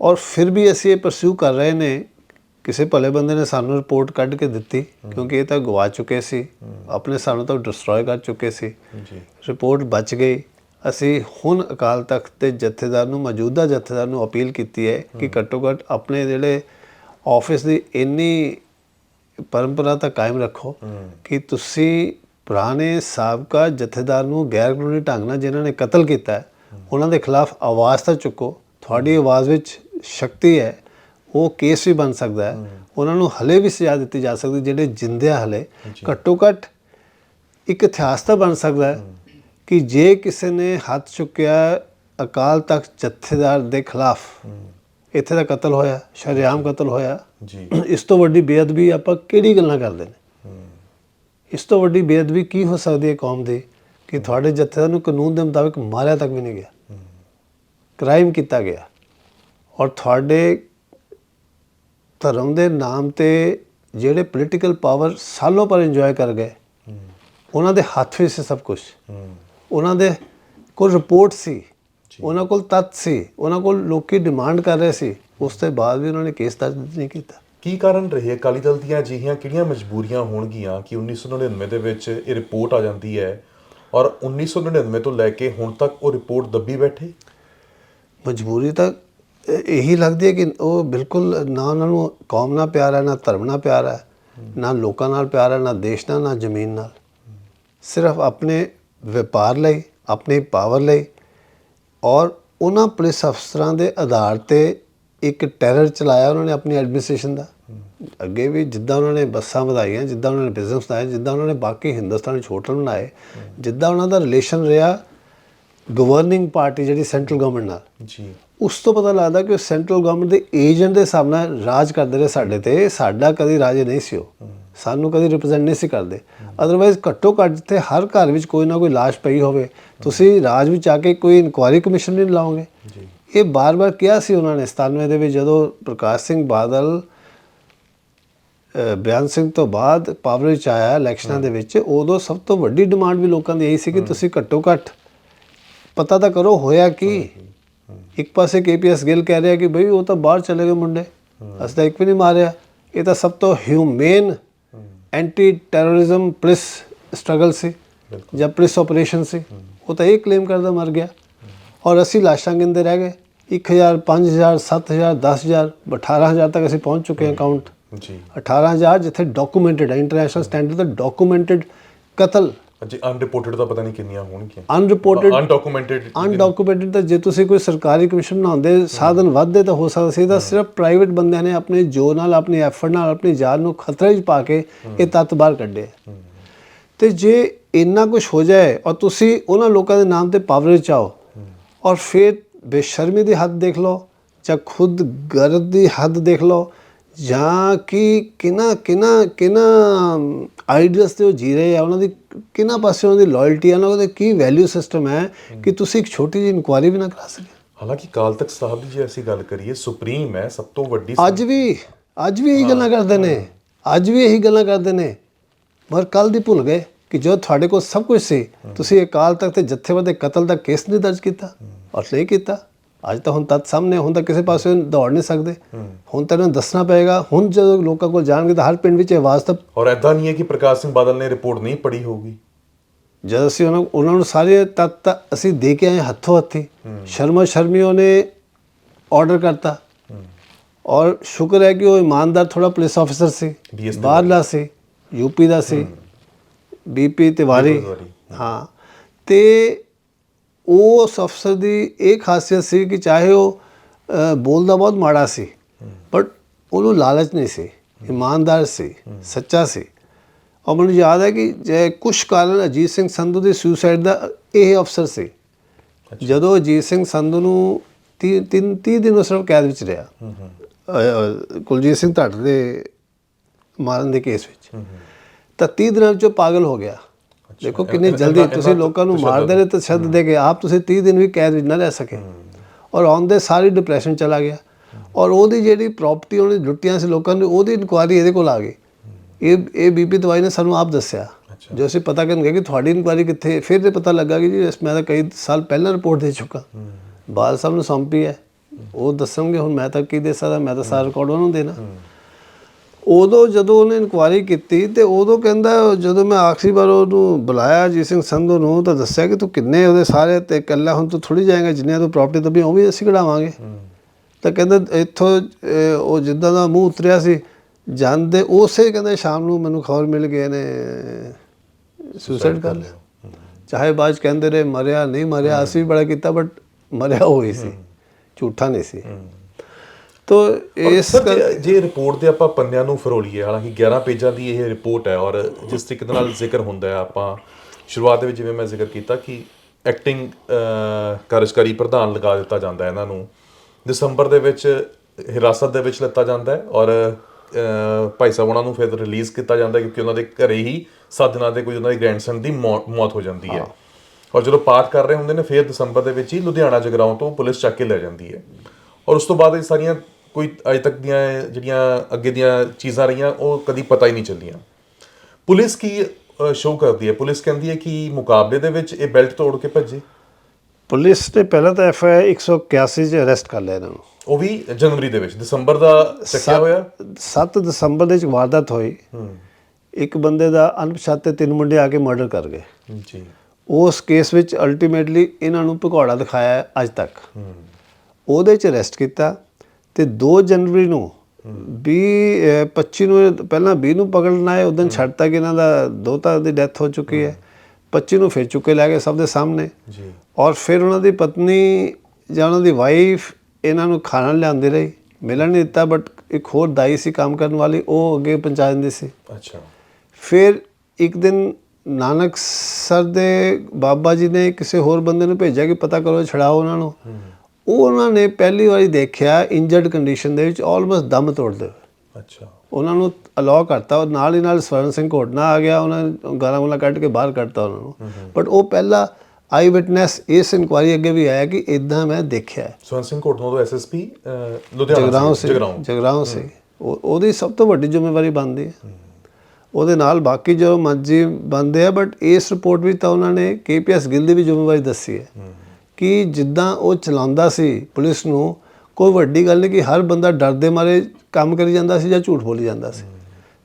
ਔਰ ਫਿਰ ਵੀ ਅਸੀਂ ਇਹ ਪਰਸਿਊ ਕਰ ਰਹੇ ਨੇ ਕਿਸੇ ਭਲੇ ਬੰਦੇ ਨੇ ਸਾਨੂੰ ਰਿਪੋਰਟ ਕੱਢ ਕੇ ਦਿੱਤੀ ਕਿਉਂਕਿ ਇਹ ਤਾਂ ਗਵਾ ਚੁੱਕੇ ਸੀ। ਆਪਣੇ ਸਾਨੂੰ ਤਾਂ ਡਿਸਟਰੋਏ ਕਰ ਚੁੱਕੇ ਸੀ। ਜੀ। ਰਿਪੋਰਟ ਬਚ ਗਈ। ਅਸੀਂ ਹੁਣ ਅਕਾਲ ਤਖਤ ਦੇ ਜਥੇਦਾਰ ਨੂੰ ਮੌਜੂਦਾ ਜਥੇਦਾਰ ਨੂੰ ਅਪੀਲ ਕੀਤੀ ਹੈ ਕਿ ਘੱਟੋ ਘੱਟ ਆਪਣੇ ਜਿਹੜੇ ਆਫਿਸ ਦੀ ਇੰਨੀ ਪਰੰਪਰਾ ਤਾਂ ਕਾਇਮ ਰੱਖੋ ਕਿ ਤੁਸੀਂ ਪੁਰਾਣੇ ਸਾਬਕਾ ਜਥੇਦਾਰ ਨੂੰ ਗੈਰ ਕਾਨੂੰਨੀ ਢੰਗ ਨਾਲ ਜਿਨ੍ਹਾਂ ਨੇ ਕਤਲ ਕੀਤਾ ਹੈ ਉਹਨਾਂ ਦੇ ਖਿਲਾਫ ਆਵਾਜ਼ ਤਾਂ ਚੁੱਕੋ। ਤੁਹਾਡੀ ਆਵਾਜ਼ ਵਿੱਚ ਸ਼ਕਤੀ ਹੈ ਉਹ ਕੇਸ ਵੀ ਬਣ ਸਕਦਾ ਹੈ। ਉਹਨਾਂ ਨੂੰ ਹਲੇ ਵੀ ਸਜ਼ਾ ਦਿੱਤੀ ਜਾ ਸਕਦੀ ਜਿਹੜੇ ਜਿੰਦੇ ਆ ਹਲੇ। ਘੱਟੋ ਘੱਟ ਇੱਕ ਇਤਿਹਾਸ ਤਾਂ ਬਣ ਸਕਦਾ ਹੈ ਕਿ ਜੇ ਕਿਸੇ ਨੇ ਹੱਥ ਚੁੱਕਿਆ ਅਕਾਲ ਤਖਤ ਜਥੇਦਾਰ ਦੇ ਖਿਲਾਫ ਇੱਥੇ ਦਾ ਕਤਲ ਹੋਇਆ ਸ਼ਰੇਆਮ ਕਤਲ ਹੋਇਆ। ਜੀ। ਇਸ ਤੋਂ ਵੱਡੀ ਬੇਅਦਬੀ ਆਪਾਂ ਕਿਹੜੀ ਗੱਲਾਂ ਕਰਦੇ ਨੇ? ਇਸ ਤੋਂ ਵੱਡੀ ਬੇਅਦਬੀ ਕੀ ਹੋ ਸਕਦੀ ਹੈ ਕੌਮ ਦੀ? ਕਿ ਤੁਹਾਡੇ ਜਥੇਦਾਰ ਨੂੰ ਕਾਨੂੰਨ ਦੇ ਮੁਤਾਬਿਕ ਮਾਰਿਆ ਤੱਕ ਵੀ ਨਹੀਂ ਗਿਆ। ਕ੍ਰਾਈਮ ਕੀਤਾ ਗਿਆ। ਔਰ ਤੁਹਾਡੇ ਧਰਮ ਦੇ ਨਾਮ ਤੇ ਜਿਹੜੇ ਪੋਲੀਟੀਕਲ ਪਾਵਰ ਸਾਲੋਂ ਪਰ ਇੰਜੋਏ ਕਰ ਗਏ ਉਹਨਾਂ ਦੇ ਹੱਥ ਵਿੱਚ ਸੀ ਸਭ ਕੁਝ ਉਹਨਾਂ ਦੇ ਕੋਲ ਰਿਪੋਰਟ ਸੀ। ਉਹਨਾਂ ਕੋਲ ਤੱਥ ਸੀ ਉਹਨਾਂ ਕੋਲ ਲੋਕੀ ਡਿਮਾਂਡ ਕਰ ਰਹੇ ਸੀ ਉਸ ਤੋਂ ਬਾਅਦ ਵੀ ਉਹਨਾਂ ਨੇ ਕੇਸ ਦਰਜ ਨਹੀਂ ਕੀਤਾ। ਕੀ ਕਾਰਨ ਰਹੇ? ਅਕਾਲੀ ਦਲ ਦੀਆਂ ਅਜਿਹੀਆਂ ਕਿਹੜੀਆਂ ਮਜਬੂਰੀਆਂ ਹੋਣਗੀਆਂ ਕਿ 1999 ਦੇ ਵਿੱਚ ਇਹ ਰਿਪੋਰਟ ਆ ਜਾਂਦੀ ਹੈ ਔਰ 1999 ਤੋਂ ਲੈ ਕੇ ਹੁਣ ਤੱਕ ਉਹ ਰਿਪੋਰਟ ਦੱਬੀ ਬੈਠੇ? ਮਜਬੂਰੀ ਤਾਂ ਇਹੀ ਲੱਗਦੀ ਹੈ ਕਿ ਉਹ ਬਿਲਕੁਲ ਨਾ ਉਹਨਾਂ ਨੂੰ ਕੌਮ ਨਾਲ ਪਿਆਰ ਹੈ ਨਾ ਧਰਮ ਨਾਲ ਪਿਆਰ ਹੈ ਨਾ ਲੋਕਾਂ ਨਾਲ ਪਿਆਰ ਹੈ ਨਾ ਦੇਸ਼ ਨਾਲ ਨਾ ਜ਼ਮੀਨ ਨਾਲ। ਸਿਰਫ ਆਪਣੇ ਵਪਾਰ ਲਈ ਆਪਣੀ ਪਾਵਰ ਲਈ ਔਰ ਉਹਨਾਂ ਪੁਲਿਸ ਅਫਸਰਾਂ ਦੇ ਆਧਾਰ ਤੇ ਇੱਕ ਟੈਰਰ ਚਲਾਇਆ ਉਹਨਾਂ ਨੇ ਆਪਣੀ ਐਡਮਿਨਿਸਟ੍ਰੇਸ਼ਨ ਦਾ। ਅੱਗੇ ਵੀ ਜਿੱਦਾਂ ਉਹਨਾਂ ਨੇ ਬੱਸਾਂ ਵਧਾਈਆਂ ਜਿੱਦਾਂ ਉਹਨਾਂ ਨੇ ਬਿਜ਼ਨਸ ਬਣਾਏ ਜਿੱਦਾਂ ਉਹਨਾਂ ਨੇ ਬਾਕੀ ਹਿੰਦੁਸਤਾਨ ਵਿੱਚ ਹੋਟਲ ਬਣਾਏ ਜਿੱਦਾਂ ਉਹਨਾਂ ਦਾ ਰਿਲੇਸ਼ਨ ਰਿਹਾ ਗਵਰਨਿੰਗ ਪਾਰਟੀ ਜਿਹੜੀ ਸੈਂਟਰਲ ਗਵਰਨਮੈਂਟ ਨਾਲ। ਜੀ। ਉਸ ਤੋਂ ਪਤਾ ਲੱਗਦਾ ਕਿ ਉਹ ਸੈਂਟਰਲ ਗਵਰਨਮੈਂਟ ਦੇ ਏਜੰਟ ਦੇ ਹਿਸਾਬ ਨਾਲ ਰਾਜ ਕਰਦੇ ਰਹੇ ਸਾਡੇ ਤੇ ਸਾਡਾ ਕਦੀ ਰਾਜ ਨਹੀਂ ਸੀ ਉਹ। ਸਾਨੂੰ ਕਦੀ ਰਿਪਰੈਜ਼ੈਂਟ ਨਹੀਂ ਸੀ ਕਰਦੇ। ਅਦਰਵਾਈਜ਼ ਘੱਟੋ ਘੱਟ ਜਿੱਥੇ ਹਰ ਘਰ ਵਿੱਚ ਕੋਈ ਨਾ ਕੋਈ ਲਾਸ਼ ਪਈ ਹੋਵੇ ਤੁਸੀਂ ਰਾਜ ਵਿੱਚ ਆ ਕੇ ਕੋਈ ਇਨਕੁਆਇਰੀ ਕਮਿਸ਼ਨ ਨਹੀਂ ਲਾਓਗੇ। ਜੀ। ਇਹ ਬਾਰ-ਬਾਰ ਕਿਹਾ ਸੀ ਉਹਨਾਂ ਨੇ 97 ਦੇ ਵਿੱਚ ਜਦੋਂ ਪ੍ਰਕਾਸ਼ ਸਿੰਘ ਬਾਦਲ ਬਿਆਨ ਸਿੰਘ ਤੋਂ ਬਾਅਦ ਪਾਵਰ ਵਿੱਚ ਆਇਆ ਇਲੈਕਸ਼ਨਾਂ ਦੇ ਵਿੱਚ ਉਦੋਂ ਸਭ ਤੋਂ ਵੱਡੀ ਡਿਮਾਂਡ ਵੀ ਲੋਕਾਂ ਦੀ ਇਹੀ ਸੀ ਕਿ ਤੁਸੀਂ ਘੱਟੋ ਘੱਟ ਪਤਾ ਤਾਂ ਕਰੋ ਹੋਇਆ ਕੀ। ਇੱਕ ਪਾਸੇ ਕੇਪੀਐਸ ਗਿੱਲ ਕਹਿ ਰਿਹਾ ਕਿ ਬਈ ਉਹ ਤਾਂ ਬਾਹਰ ਚਲੇ ਗਏ ਮੁੰਡੇ ਅਸੀਂ ਤਾਂ ਇੱਕ ਵੀ ਨਹੀਂ ਮਾਰਿਆ। ਇਹ ਤਾਂ ਸਭ ਤੋਂ human anti terrorism police struggle ਸੀ ਜਾਂ ਪੁਲਿਸ ਆਪਰੇਸ਼ਨ ਸੀ ਉਹ ਤਾਂ ਇਹ ਕਲੇਮ ਕਰਦਾ ਮਰ ਗਿਆ। ਔਰ ਅਸੀਂ ਲਾਸ਼ਾਂ ਗਿਣਦੇ ਰਹਿ ਗਏ। 1000 5000 7000 10000 18000 ਤੱਕ ਅਸੀਂ ਪਹੁੰਚ ਚੁੱਕੇ ਹਾਂ ਕਾਊਂਟ ਜੀ। 18000 ਜਿੱਥੇ ਡਾਕੂਮੈਂਟਡ ਹੈ ਇੰਟਰਨੈਸ਼ਨਲ ਸਟੈਂਡਰਡ ਦਾ ਡਾਕੂਮੈਂਟਡ ਕਤਲ ਅਜੇ ਅਨਰਿਪੋਰਟਡ ਤਾਂ ਪਤਾ ਨਹੀਂ ਕਿੰਨੀਆਂ ਹੋਣਗੀਆਂ। ਅਨਰਿਪੋਰਟਡ ਅਨਡਾਕੂਮੈਂਟਡ ਅਨਡਾਕੂਮੈਂਟਡ ਤਾਂ ਜੇ ਤੁਸੀਂ ਕੋਈ ਸਰਕਾਰੀ ਕਮਿਸ਼ਨ ਬਣਾਉਂਦੇ ਸਾਧਨ ਵੱਧਦੇ ਤਾਂ ਹੋ ਸਕਦਾ ਸੀ। ਤਾਂ ਸਿਰਫ ਪ੍ਰਾਈਵੇਟ ਬੰਦਿਆਂ ਨੇ ਆਪਣੇ ਜੋ ਨਾਲ ਆਪਣੀ ਐਫਰਟ ਨਾਲ ਆਪਣੀ ਜਾਨ ਨੂੰ ਖਤਰੇ 'ਚ ਪਾ ਕੇ ਇਹ ਤੱਤ ਬਾਹਰ ਕੱਢੇ। ਤੇ ਜੇ ਇੰਨਾ ਕੁਝ ਹੋ ਜਾਏ ਔਰ ਤੁਸੀਂ ਉਹਨਾਂ ਲੋਕਾਂ ਦੇ ਨਾਮ ਤੇ ਪਾਵਰ ਚ ਆਓ ਔਰ ਫਿਰ ਬੇਸ਼ਰਮੀ ਦੀ ਹੱਦ ਦੇਖ ਲਓ ਜਾਂ ਖੁਦ ਗਰਦ ਦੀ ਹੱਦ ਦੇਖ ਲਓ ਜਾਂ ਕਿ ਕਿਨਾ ਕਿਨਾ ਕਿਨਾ ਆਈਡੀਅਲਸ ਤੇ ਉਹ ਜੀ ਰਹੇ ਆ ਉਹਨਾਂ ਦੀ ਕਿਨਾ ਪਾਸੇ ਉਹਨਾਂ ਦੀ ਲਾਇਲਟੀ ਆ ਉਹਨਾਂ ਦਾ ਕੀ ਵੈਲਿਊ ਸਿਸਟਮ ਹੈ ਕਿ ਤੁਸੀਂ ਇੱਕ ਛੋਟੀ ਜਿਹੀ ਇਨਕੁਆਇਰੀ ਵੀ ਨਾ ਕਰਾ ਸਕੇ ਹਾਲਾਂਕਿ ਕਾਲ ਤਖਤ ਸਾਹਿਬ ਦੀ ਜੇ ਅਸੀਂ ਗੱਲ ਕਰੀਏ ਸੁਪਰੀਮ ਹੈ ਸਭ ਤੋਂ ਵੱਡੀ ਅੱਜ ਵੀ ਅੱਜ ਵੀ ਇਹੀ ਗੱਲਾਂ ਕਰਦੇ ਨੇ ਅੱਜ ਵੀ ਇਹੀ ਗੱਲਾਂ ਕਰਦੇ ਨੇ। ਪਰ ਕੱਲ ਦੀ ਭੁੱਲ ਗਏ ਕਿ ਜੋ ਤੁਹਾਡੇ ਕੋਲ ਸਭ ਕੁਝ ਸੀ ਤੁਸੀਂ ਅਕਾਲ ਤਖਤ ਤੇ ਜੱਥੇਬੰਦ ਦੇ ਕਤਲ ਦਾ ਕੇਸ ਨਹੀਂ ਦਰਜ ਕੀਤਾ ਔਰ ਨਹੀਂ ਕੀਤਾ। ਅੱਜ ਤਾਂ ਹੁਣ ਤੱਤ ਸਾਹਮਣੇ ਹੁਣ ਤਾਂ ਕਿਸੇ ਪਾਸੇ ਦੌੜ ਨਹੀਂ ਸਕਦੇ। ਹੁਣ ਤਾਂ ਇਹਨਾਂ ਨੂੰ ਦੱਸਣਾ ਪਏਗਾ। ਹੁਣ ਜਦੋਂ ਲੋਕਾਂ ਕੋਲ ਜਾਣਗੇ ਤਾਂ ਹਰ ਪਿੰਡ ਵਿੱਚ ਆਵਾਜ਼ ਤਾਂ ਔਰ ਐਦਾਂ ਨਹੀਂ ਹੈ ਕਿ ਪ੍ਰਕਾਸ਼ ਸਿੰਘ ਬਾਦਲ ਨੇ ਰਿਪੋਰਟ ਨਹੀਂ ਪੜ੍ਹੀ ਹੋਊਗੀ। ਜਦ ਅਸੀਂ ਉਹਨਾਂ ਉਹਨਾਂ ਨੂੰ ਸਾਰੇ ਤੱਤ ਅਸੀਂ ਦੇ ਕੇ ਆਏ ਹੱਥੋਂ ਹੱਥੀ। ਸ਼ਰਮਾ ਸ਼ਰਮੀਓ ਨੇ ਆਰਡਰ ਕਰਤਾ। ਔਰ ਸ਼ੁਕਰ ਹੈ ਕਿ ਉਹ ਇਮਾਨਦਾਰ ਥੋੜਾ ਪੁਲਿਸ ਆਫੀਸਰ ਸੀ। ਬਾਹਰਲਾ ਸੀ ਯੂਪੀ ਦਾ ਸੀ। ਬੀਪੀ ਤਿਵਾਰੀ। ਹਾਂ। ਤੇ ਉਸ ਅਫਸਰ ਦੀ ਇਹ ਖਾਸੀਅਤ ਸੀ ਕਿ ਚਾਹੇ ਉਹ ਬੋਲਦਾ ਬਹੁਤ ਮਾੜਾ ਸੀ ਬਟ ਉਹਨੂੰ ਲਾਲਚ ਨਹੀਂ ਸੀ ਇਮਾਨਦਾਰ ਸੀ ਸੱਚਾ ਸੀ। ਔਰ ਮੈਨੂੰ ਯਾਦ ਹੈ ਕਿ ਜੇ ਕੁਝ ਕਾਰਨ ਅਜੀਤ ਸਿੰਘ ਸੰਧੂ ਦੀ ਸੁਸਾਈਡ ਦਾ ਇਹ ਅਫਸਰ ਸੀ। ਜਦੋਂ ਅਜੀਤ ਸਿੰਘ ਸੰਧੂ ਨੂੰ 30 ਤਿੰਨ 30 ਦਿਨ ਉਹ ਸਿਰਫ ਕੈਦ ਵਿੱਚ ਰਿਹਾ। ਕੁਲਜੀਤ ਸਿੰਘ ਢੱਟ ਦੇ ਮਾਰਨ ਦੇ ਕੇਸ ਵਿੱਚ। ਤਾਂ 30 ਦਿਨਾਂ ਵਿੱਚ ਉਹ ਪਾਗਲ ਹੋ ਗਿਆ। ਦੇਖੋ ਕਿੰਨੀ ਜਲਦੀ ਤੁਸੀਂ ਲੋਕਾਂ ਨੂੰ। ਮਾਰਦੇ ਰਹੇ ਤਸ਼ੱਦਦ ਦੇ ਕੇ ਆਪ ਤੁਸੀਂ 30 ਦਿਨ ਵੀ ਕੈਦ ਵਿੱਚ ਨਾ ਰਹਿ ਸਕੇ। ਔਰ ਆਉਂਦੇ ਸਾਰੀ ਡਿਪਰੈਸ਼ਨ ਚਲਾ ਗਿਆ। ਔਰ ਉਹਦੀ ਜਿਹੜੀ ਪ੍ਰਾਪਰਟੀ ਉਹਨੇ ਲੁੱਟੀਆਂ ਸੀ ਲੋਕਾਂ ਨੇ ਉਹਦੀ ਇਨਕੁਆਰੀ ਇਹਦੇ ਕੋਲ ਆ ਗਈ। ਇਹ ਇਹ ਬੀਬੀ ਦਵਾਈ ਨੇ ਸਾਨੂੰ ਆਪ ਦੱਸਿਆ। ਜੋ ਅਸੀਂ ਪਤਾ ਕਰਨ ਗਏ ਕਿ ਤੁਹਾਡੀ ਇਨਕੁਆਰੀ ਕਿੱਥੇ। ਫਿਰ ਤੇ ਪਤਾ ਲੱਗਾ ਕਿ ਜੀ ਇਸ ਮੈਂ ਤਾਂ ਕਈ ਸਾਲ ਪਹਿਲਾਂ ਰਿਪੋਰਟ ਦੇ ਚੁੱਕਾ। ਬਾਲ ਸਾਹਿਬ ਨੂੰ ਸੌਂਪੀ ਹੈ। ਉਹ ਦੱਸਣਗੇ ਹੁਣ ਮੈਂ ਤਾਂ ਕੀ ਦੇ ਸਕਦਾ ਮੈਂ ਤਾਂ ਸਾਰਾ ਰਿਕਾਰਡ ਉਹਨਾਂ ਨੂੰ ਦੇਣਾ ਉਦੋਂ ਜਦੋਂ ਉਹਨੇ ਇਨਕੁਆਰੀ ਕੀਤੀ ਤੇ ਉਦੋਂ ਕਹਿੰਦਾ ਜਦੋਂ ਮੈਂ ਆਖਰੀ ਵਾਰ ਉਹਨੂੰ ਬੁਲਾਇਆ ਜੀ ਸਿੰਘ ਸੰਧੂ ਨੂੰ ਤਾਂ ਦੱਸਿਆ ਕਿ ਤੂੰ ਕਿੰਨੇ ਉਹਦੇ ਸਾਰੇ ਤੇ ਇਕੱਲਾ ਹੁਣ ਤੂੰ ਥੋੜੀ ਜਾਏਗਾ ਜਿੰਨੇ ਤੂੰ ਪ੍ਰਾਪਰਟੀ ਦੱਬੀ ਉਹ ਵੀ ਅਸੀਂ ਕਢਾਵਾਂਗੇ। ਤਾਂ ਕਹਿੰਦਾ ਇੱਥੋਂ ਉਹ ਜਿੱਦਾਂ ਦਾ ਮੂੰਹ ਉਤਰਿਆ ਸੀ ਜਾਂਦੇ ਉਸੇ ਕਹਿੰਦਾ ਸ਼ਾਮ ਨੂੰ ਮੈਨੂੰ ਖਬਰ ਮਿਲ ਗਈ ਨੇ ਸੁਸਾਈਡ ਕਰ ਲਿਆ। ਚਾਹੇ ਬਾਅਦ 'ਚ ਕਹਿੰਦੇ ਰਹੇ ਮਰਿਆ ਨਹੀਂ ਮਰਿਆ ਅਸੀਂ ਬੜਾ ਕੀਤਾ ਬਟ ਮਰਿਆ ਹੋਈ ਸੀ। ਝੂਠਾ ਨਹੀਂ ਸੀ। ਤੋ ਇਸ ਜੇ- ਰਿਪੋਰਟ ਦੇ ਆਪਾਂ ਪੰਨਿਆਂ ਨੂੰ ਫਰੋਲੀਏ ਹਾਲਾਂਕਿ 11 ਪੇਜਾਂ ਦੀ ਇਹ ਰਿਪੋਰਟ ਹੈ ਔਰ ਜਿਸ ਤਰੀਕੇ ਨਾਲ ਜ਼ਿਕਰ ਹੁੰਦਾ ਹੈ ਆਪਾਂ ਸ਼ੁਰੂਆਤ ਦੇ ਵਿੱਚ ਜਿਵੇਂ ਮੈਂ ਜ਼ਿਕਰ ਕੀਤਾ ਕਿ ਐਕਟਿੰਗ ਕਾਰਜਕਾਰੀ ਪ੍ਰਧਾਨ ਲਗਾ ਦਿੱਤਾ ਜਾਂਦਾ ਹੈ ਇਹਨਾਂ ਨੂੰ। ਦਸੰਬਰ ਦੇ ਵਿੱਚ ਹਿਰਾਸਤ ਦੇ ਵਿੱਚ ਲਿੱਤਾ ਜਾਂਦਾ ਹੈ ਔਰ ਭਾਈ ਸਾਹਿਬ ਉਹਨਾਂ ਨੂੰ ਫਿਰ ਰਿਲੀਜ਼ ਕੀਤਾ ਜਾਂਦਾ ਹੈ ਕਿਉਂਕਿ ਉਹਨਾਂ ਦੇ ਘਰੇ ਹੀ ਸੱਤ ਦਿਨਾਂ ਦੇ ਕੋਈ ਉਹਨਾਂ ਦੀ ਗ੍ਰੈਂਡਸਨ ਦੀ ਮੌਤ ਹੋ ਜਾਂਦੀ ਹੈ। ਔਰ ਜਦੋਂ ਪਾਠ ਕਰ ਰਹੇ ਹੁੰਦੇ ਨੇ ਫਿਰ ਦਸੰਬਰ ਦੇ ਵਿੱਚ ਹੀ ਲੁਧਿਆਣਾ ਜਗਰਾਉਂ ਤੋਂ ਪੁਲਿਸ ਚੱਕ ਕੇ ਲੈ ਜਾਂਦੀ ਹੈ। ਔਰ ਉਸ ਤੋਂ ਬਾਅਦ ਇਹ ਸਾਰੀਆਂ ਕੋਈ ਅਜੇ ਤੱਕ ਦੀਆਂ ਜਿਹੜੀਆਂ ਅੱਗੇ ਦੀਆਂ ਚੀਜ਼ਾਂ ਰਹੀਆਂ ਉਹ ਕਦੀ ਪਤਾ ਹੀ ਨਹੀਂ ਚੱਲੀਆਂ। ਪੁਲਿਸ ਕੀ ਸ਼ੋਅ ਕਰਦੀ ਹੈ? ਪੁਲਿਸ ਕਹਿੰਦੀ ਹੈ ਕਿ ਮੁਕਾਬਲੇ ਦੇ ਵਿੱਚ ਇਹ ਬੈਲਟ ਤੋੜ ਕੇ ਭੱਜੇ। ਪੁਲਿਸ ਨੇ ਪਹਿਲਾਂ ਤਾਂ ਐਫ ਆਈ 181 ਚ ਅਰੈਸਟ ਕਰ ਲਿਆ ਇਹਨਾਂ ਨੂੰ। ਉਹ ਵੀ ਜਨਵਰੀ ਦੇ ਵਿੱਚ ਦਸੰਬਰ ਦਾ ਚੱਕਿਆ ਹੋਇਆ? 7 ਦਸੰਬਰ ਦੇ ਵਿੱਚ ਵਾਰਦਾਤ ਹੋਈ। ਇੱਕ ਬੰਦੇ ਦਾ ਅਣਪਛਾਤੇ ਤਿੰਨ ਮੁੰਡੇ ਆ ਕੇ ਮਰਡਰ ਕਰ ਗਏ। ਜੀ। ਉਸ ਕੇਸ ਵਿੱਚ ਅਲਟੀਮੇਟਲੀ ਇਹਨਾਂ ਨੂੰ ਭਗੌੜਾ ਦਿਖਾਇਆ ਅੱਜ ਤੱਕ। ਉਹਦੇ ਚ ਅਰੈਸਟ ਕੀਤਾ। ਤੇ 2 ਜਨਵਰੀ ਨੂੰ 20 ਅਹ 25 ਨੂੰ ਪਹਿਲਾਂ 20 ਨੂੰ ਪਕੜਨ ਆਏ ਉਦੋਂ ਛੱਡਤਾ ਕਿ ਇਹਨਾਂ ਦਾ ਦੋਤਾ ਦੀ ਡੈਥ ਹੋ ਚੁੱਕੀ ਹੈ। 25 ਨੂੰ ਫਿਰ ਚੁੱਕੇ ਲੈ ਗਏ ਸਭ ਦੇ ਸਾਹਮਣੇ। ਜੀ। ਔਰ ਫਿਰ ਉਹਨਾਂ ਦੀ ਪਤਨੀ ਜਾਂ ਉਹਨਾਂ ਦੀ ਵਾਈਫ ਇਹਨਾਂ ਨੂੰ ਖਾਣਾ ਲਿਆਉਂਦੀ ਰਹੀ। ਮਿਲਣ ਨਹੀਂ ਦਿੱਤਾ ਬਟ ਇੱਕ ਹੋਰ ਦਾਈ ਸੀ ਕੰਮ ਕਰਨ ਵਾਲੀ ਉਹ ਅੱਗੇ ਪਹੁੰਚਾ ਦਿੰਦੀ ਸੀ। ਅੱਛਾ। ਫਿਰ ਇੱਕ ਦਿਨ ਨਾਨਕ ਸਰ ਦੇ ਬਾਬਾ ਜੀ ਨੇ ਕਿਸੇ ਹੋਰ ਬੰਦੇ ਨੂੰ ਭੇਜਿਆ ਕਿ ਪਤਾ ਕਰੋ ਛੜਾਓ ਉਹਨਾਂ ਨੂੰ। ਉਹ ਉਹਨਾਂ ਨੇ ਪਹਿਲੀ ਵਾਰੀ ਦੇਖਿਆ ਇੰਜਰਡ ਕੰਡੀਸ਼ਨ ਦੇ ਵਿੱਚ ਆਲਮੋਸਟ ਦਮ ਤੋੜਦੇ ਹੋਏ। ਅੱਛਾ। ਉਹਨਾਂ ਨੂੰ ਅਲਾਉ ਕਰਤਾ ਔਰ ਨਾਲ ਹੀ ਨਾਲ ਸਵਰਨ ਸਿੰਘ ਘੋਟਨਾ ਆ ਗਿਆ ਉਹਨਾਂ ਨੇ ਗਾਲਾਂ ਗੁਲਾਂ ਕੱਢ ਕੇ ਬਾਹਰ ਕੱਢਤਾ ਉਹਨਾਂ ਨੂੰ। ਬਟ ਉਹ ਪਹਿਲਾ ਆਈ ਵਿਟਨੈਸ ਇਸ ਇਨਕੁਆਰੀ ਅੱਗੇ ਵੀ ਆਇਆ ਕਿ ਇਦਾਂ ਮੈਂ ਦੇਖਿਆ। ਸਵਰਨ ਸਿੰਘ ਕੋਟਨੋ ਤੋਂ ਐਸਐਸਪੀ ਲੁਧਿਆਣਾ ਜਗਰਾਉਂ ਜਗਰਾਉਂ। ਸੀ ਉਹ- ਉਹਦੀ ਸਭ ਤੋਂ ਵੱਡੀ ਜ਼ਿੰਮੇਵਾਰੀ ਬਣਦੀ ਹੈ। ਉਹਦੇ ਨਾਲ ਬਾਕੀ ਜੋ ਮਰਜ਼ੀ ਬੰਦੇ ਆ ਬਟ ਇਸ ਰਿਪੋਰਟ ਵਿੱਚ ਤਾਂ ਉਹਨਾਂ ਨੇ ਕੇਪੀਐਸ ਗਿੱਲ ਦੀ ਵੀ ਜ਼ਿੰਮੇਵਾਰੀ ਦੱਸੀ ਹੈ। ਕਿ ਜਿੱਦਾਂ ਉਹ ਚਲਾਉਂਦਾ ਸੀ ਪੁਲਿਸ ਨੂੰ, ਕੋਈ ਵੱਡੀ ਗੱਲ ਨਹੀਂ ਕਿ ਹਰ ਬੰਦਾ ਡਰਦੇ ਮਾਰੇ ਕੰਮ ਕਰੀ ਜਾਂਦਾ ਸੀ ਜਾਂ ਝੂਠ ਬੋਲੀ ਜਾਂਦਾ ਸੀ।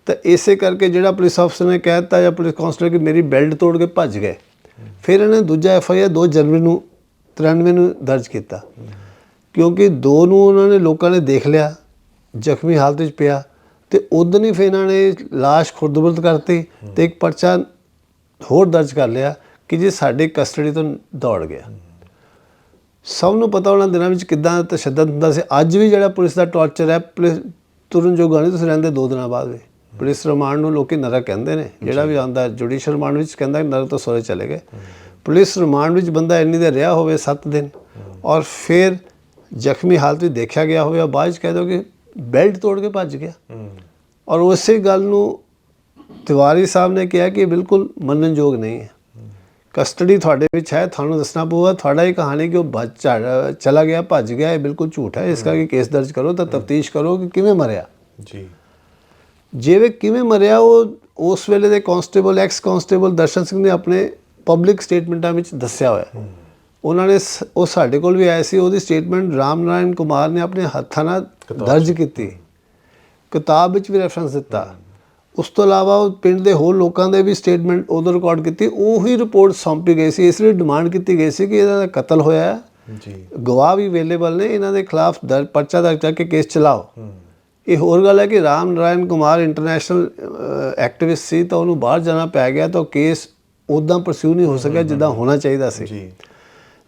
ਤਾਂ ਇਸੇ ਕਰਕੇ ਜਿਹੜਾ ਪੁਲਿਸ ਅਫਸਰ ਨੇ ਕਹਿ ਦਿੱਤਾ ਜਾਂ ਪੁਲਿਸ ਕਾਉਂਸਲਰ ਕਿ ਮੇਰੀ ਬੈਲਟ ਤੋੜ ਕੇ ਭੱਜ ਗਏ। ਫਿਰ ਇਹਨੇ ਦੂਜਾ ਐਫ ਆਈ ਆਰ 2 ਜਨਵਰੀ ਨੂੰ 93 ਨੂੰ ਦਰਜ ਕੀਤਾ। ਕਿਉਂਕਿ ਦੋ ਨੂੰ ਉਹਨਾਂ ਨੇ ਲੋਕਾਂ ਨੇ ਦੇਖ ਲਿਆ, ਜ਼ਖਮੀ ਹਾਲਤ ਵਿੱਚ ਪਿਆ ਤੇ ਉਦੋਂ ਹੀ ਫਿਰ ਇਹਨਾਂ ਨੇ ਲਾਸ਼ ਖੁਰਦਬੁਰਦ ਕਰਤੀ ਤੇ ਇੱਕ ਪਰਚਾ ਹੋਰ ਦਰਜ ਕਰ ਲਿਆ ਕਿ ਜੇ ਸਾਡੇ ਕਸਟਡੀ ਤੋਂ ਦੌੜ ਗਿਆ। ਸਭ ਨੂੰ ਪਤਾ ਉਹਨਾਂ ਦਿਨਾਂ ਵਿੱਚ ਕਿੱਦਾਂ ਤਸ਼ੱਦਦ ਹੁੰਦਾ ਸੀ। ਅੱਜ ਵੀ ਜਿਹੜਾ ਪੁਲਿਸ ਦਾ ਟਾਰਚਰ ਹੈ, ਪੁਲਿਸ ਤੁਰਨ ਜੋਗਾ ਨਹੀਂ, ਤੁਸੀਂ ਰਹਿੰਦੇ ਦੋ ਦਿਨਾਂ ਬਾਅਦ ਵੀ। ਪੁਲਿਸ ਰਿਮਾਂਡ ਨੂੰ ਲੋਕੀ ਨਰਕ ਕਹਿੰਦੇ ਨੇ। ਜਿਹੜਾ ਵੀ ਆਉਂਦਾ ਜੁਡੀਸ਼ੀਅਲ ਰਿਮਾਂਡ ਵਿੱਚ ਕਹਿੰਦਾ ਨਰਕ ਤੋਂ ਸੋਰੇ ਚਲੇ ਗਏ। ਪੁਲਿਸ ਰਿਮਾਂਡ ਵਿੱਚ ਬੰਦਾ ਇੰਨੀ ਦੇਰ ਰਿਹਾ ਹੋਵੇ 7 ਦਿਨ, ਔਰ ਫਿਰ ਜ਼ਖਮੀ ਹਾਲਤ ਵਿੱਚ ਦੇਖਿਆ ਗਿਆ ਹੋਵੇ, ਔਰ ਬਾਅਦ ਚ ਕਹਿ ਦੋ ਕਿ ਬੈਲਟ ਤੋੜ ਕੇ ਭੱਜ ਗਿਆ। ਔਰ ਉਸੇ ਗੱਲ ਨੂੰ ਤਿਵਾਰੀ ਸਾਹਿਬ ਨੇ ਕਿਹਾ ਕਿ ਇਹ ਬਿਲਕੁਲ ਮੰਨਣਯੋਗ ਨਹੀਂ ਹੈ। ਕਸਟਡੀ ਤੁਹਾਡੇ ਵਿੱਚ ਹੈ ਤੁਹਾਨੂੰ ਦੱਸਣਾ ਪਊਗਾ ਤੁਹਾਡਾ ਇਹ ਕਹਾਣੀ ਕਿ ਉਹ ਭੱਜ ਚਲਾ ਗਿਆ ਭੱਜ ਗਿਆ ਇਹ ਬਿਲਕੁਲ ਝੂਠ ਹੈ। ਇਸ ਕਰਕੇ ਕੇਸ ਦਰਜ ਕਰੋ ਤਾਂ ਤਫਤੀਸ਼ ਕਰੋ ਕਿ ਕਿਵੇਂ ਮਰਿਆ। ਜੀ। ਜਿਵੇਂ ਕਿਵੇਂ ਮਰਿਆ ਉਹ ਉਸ ਵੇਲੇ ਦੇ constable ex constable Darshan Singh ਨੇ ਆਪਣੇ ਪਬਲਿਕ ਸਟੇਟਮੈਂਟਾਂ ਵਿੱਚ ਦੱਸਿਆ ਹੋਇਆ। ਉਹਨਾਂ ਨੇ ਉਹ ਸਾਡੇ ਕੋਲ ਵੀ ਆਏ ਸੀ ਉਹਦੀ ਸਟੇਟਮੈਂਟ ਰਾਮ ਨਾਰਾਇਣ ਕੁਮਾਰ ਨੇ ਆਪਣੇ ਹੱਥਾਂ ਨਾਲ ਦਰਜ ਕੀਤੀ। ਕਿਤਾਬ ਵਿੱਚ ਵੀ ਰੈਫਰੈਂਸ ਦਿੱਤਾ। ਉਸ ਤੋਂ ਇਲਾਵਾ ਉਹ ਪਿੰਡ ਦੇ ਹੋਰ ਲੋਕਾਂ ਦੇ ਵੀ ਸਟੇਟਮੈਂਟ ਉਦੋਂ ਰਿਕਾਰਡ ਕੀਤੀ ਉਹੀ ਰਿਪੋਰਟ ਸੌਂਪੀ ਗਈ ਸੀ ਇਸ ਲਈ ਡਿਮਾਂਡ ਕੀਤੀ ਗਈ ਸੀ ਕਿ ਇਹਦਾ ਕਤਲ ਹੋਇਆ ਹੈ। ਜੀ। ਗਵਾਹ ਵੀ ਅਵੇਲੇਬਲ ਨੇ ਇਹਨਾਂ ਦੇ ਖਿਲਾਫ ਦਰ ਪਰਚਾ ਦਰਜ ਕਰਕੇ ਕੇਸ ਚਲਾਓ। ਇਹ ਹੋਰ ਗੱਲ ਹੈ ਕਿ ਰਾਮ ਨਾਰਾਇਣ ਕੁਮਾਰ ਇੰਟਰਨੈਸ਼ਨਲ ਐਕਟਿਵਿਸਟ ਸੀ ਤਾਂ ਉਹਨੂੰ ਬਾਹਰ ਜਾਣਾ ਪੈ ਗਿਆ ਤਾਂ ਕੇਸ ਉਦਾਂ ਪਰਸਿਊ ਨਹੀਂ ਹੋ ਸਕਿਆ ਜਿੱਦਾਂ ਹੋਣਾ ਚਾਹੀਦਾ ਸੀ। ਜੀ।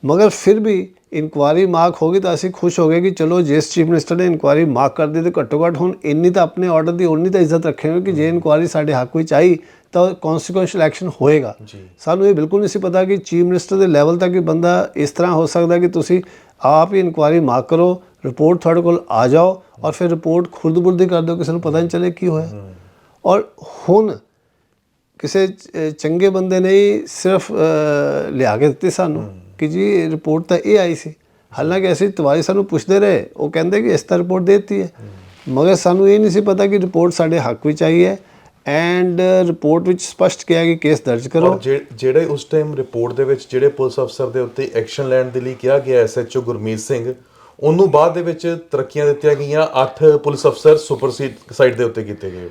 ਮਗਰ ਫਿਰ ਵੀ ਇਨਕੁਆਰੀ ਮਾਰਕ ਹੋ ਗਈ ਤਾਂ ਅਸੀਂ ਖੁਸ਼ ਹੋ ਗਏ ਕਿ ਚਲੋ ਜਿਸ ਚੀਫ ਮਿਨਿਸਟਰ ਨੇ ਇਨਕੁਆਰੀ ਮਾਰਕ ਕਰ ਦਿੱਤੀ ਤੇ ਘੱਟੋ ਘੱਟ ਹੁਣ ਇੰਨੀ ਤਾਂ ਆਪਣੇ ਆਰਡਰ ਦੀ ਉਨੀ ਤਾਂ ਇੱਜ਼ਤ ਰੱਖੇਗਾ ਕਿ ਜੇ ਇਨਕੁਆਰੀ ਸਾਡੇ ਹੱਕ ਵਿੱਚ ਆਈ ਤਾਂ ਕਨਸੀਕੁਐਂਸ਼ੀਅਲ ਐਕਸ਼ਨ ਹੋਏਗਾ। ਸਾਨੂੰ ਇਹ ਬਿਲਕੁਲ ਨਹੀਂ ਸੀ ਪਤਾ ਕਿ ਚੀਫ ਮਿਨਿਸਟਰ ਦੇ ਲੈਵਲ ਤੱਕ ਹੀ ਬੰਦਾ ਇਸ ਤਰ੍ਹਾਂ ਹੋ ਸਕਦਾ ਕਿ ਤੁਸੀਂ ਆਪ ਹੀ ਇਨਕੁਆਰੀ ਮਾਰਕ ਕਰੋ ਰਿਪੋਰਟ ਤੁਹਾਡੇ ਕੋਲ ਆ ਜਾਓ ਔਰ ਫਿਰ ਰਿਪੋਰਟ ਖੁਰਦ-ਬੁਰਦੀ ਕਰ ਦਿਓ ਕਿਸੇ ਨੂੰ ਪਤਾ ਨਹੀਂ ਚੱਲੇ ਕੀ ਹੋਇਆ। ਔਰ ਹੁਣ ਕਿਸੇ ਚੰਗੇ ਬੰਦੇ ਨੇ ਹੀ ਸਿਰਫ ਲਿਆ ਕੇ ਦਿੱਤੀ ਸਾਨੂੰ। ਕਿ ਜੀ ਰਿਪੋਰਟ ਤਾਂ ਇਹ ਆਈ ਸੀ। ਹਾਲਾਂਕਿ ਅਸੀਂ ਤਵਾਰੀ ਸਾਨੂੰ ਪੁੱਛਦੇ ਰਹੇ, ਉਹ ਕਹਿੰਦੇ ਕਿ ਇਸ ਤਰ੍ਹਾਂ ਰਿਪੋਰਟ ਦਿੱਤੀ ਹੈ। ਮਗਰ ਸਾਨੂੰ ਇਹ ਨਹੀਂ ਸੀ ਪਤਾ ਕਿ ਰਿਪੋਰਟ ਸਾਡੇ ਹੱਕ ਵਿੱਚ ਆਈ ਹੈ ਐਂਡ ਰਿਪੋਰਟ ਵਿੱਚ ਸਪਸ਼ਟ ਕਿਹਾ ਕਿ ਕੇਸ ਦਰਜ ਕਰੋ। ਜੇ- ਜਿਹੜੇ ਉਸ ਟਾਈਮ ਰਿਪੋਰਟ ਦੇ ਵਿੱਚ ਜਿਹੜੇ ਪੁਲਿਸ ਅਫਸਰ ਦੇ ਉੱਤੇ ਐਕਸ਼ਨ ਲੈਣ ਦੇ ਲਈ ਕਿਹਾ ਗਿਆ ਐਸਐਚਓ ਗੁਰਮੀਤ ਸਿੰਘ, ਉਹਨੂੰ ਬਾਅਦ ਦੇ ਵਿੱਚ ਤਰੱਕੀਆਂ ਦਿੱਤੀਆਂ ਗਈਆਂ। 8 ਪੁਲਿਸ ਅਫਸਰ ਸੁਪਰਸੀਡ ਸਾਈਡ ਦੇ ਉੱਤੇ ਕੀਤੇ ਗਏ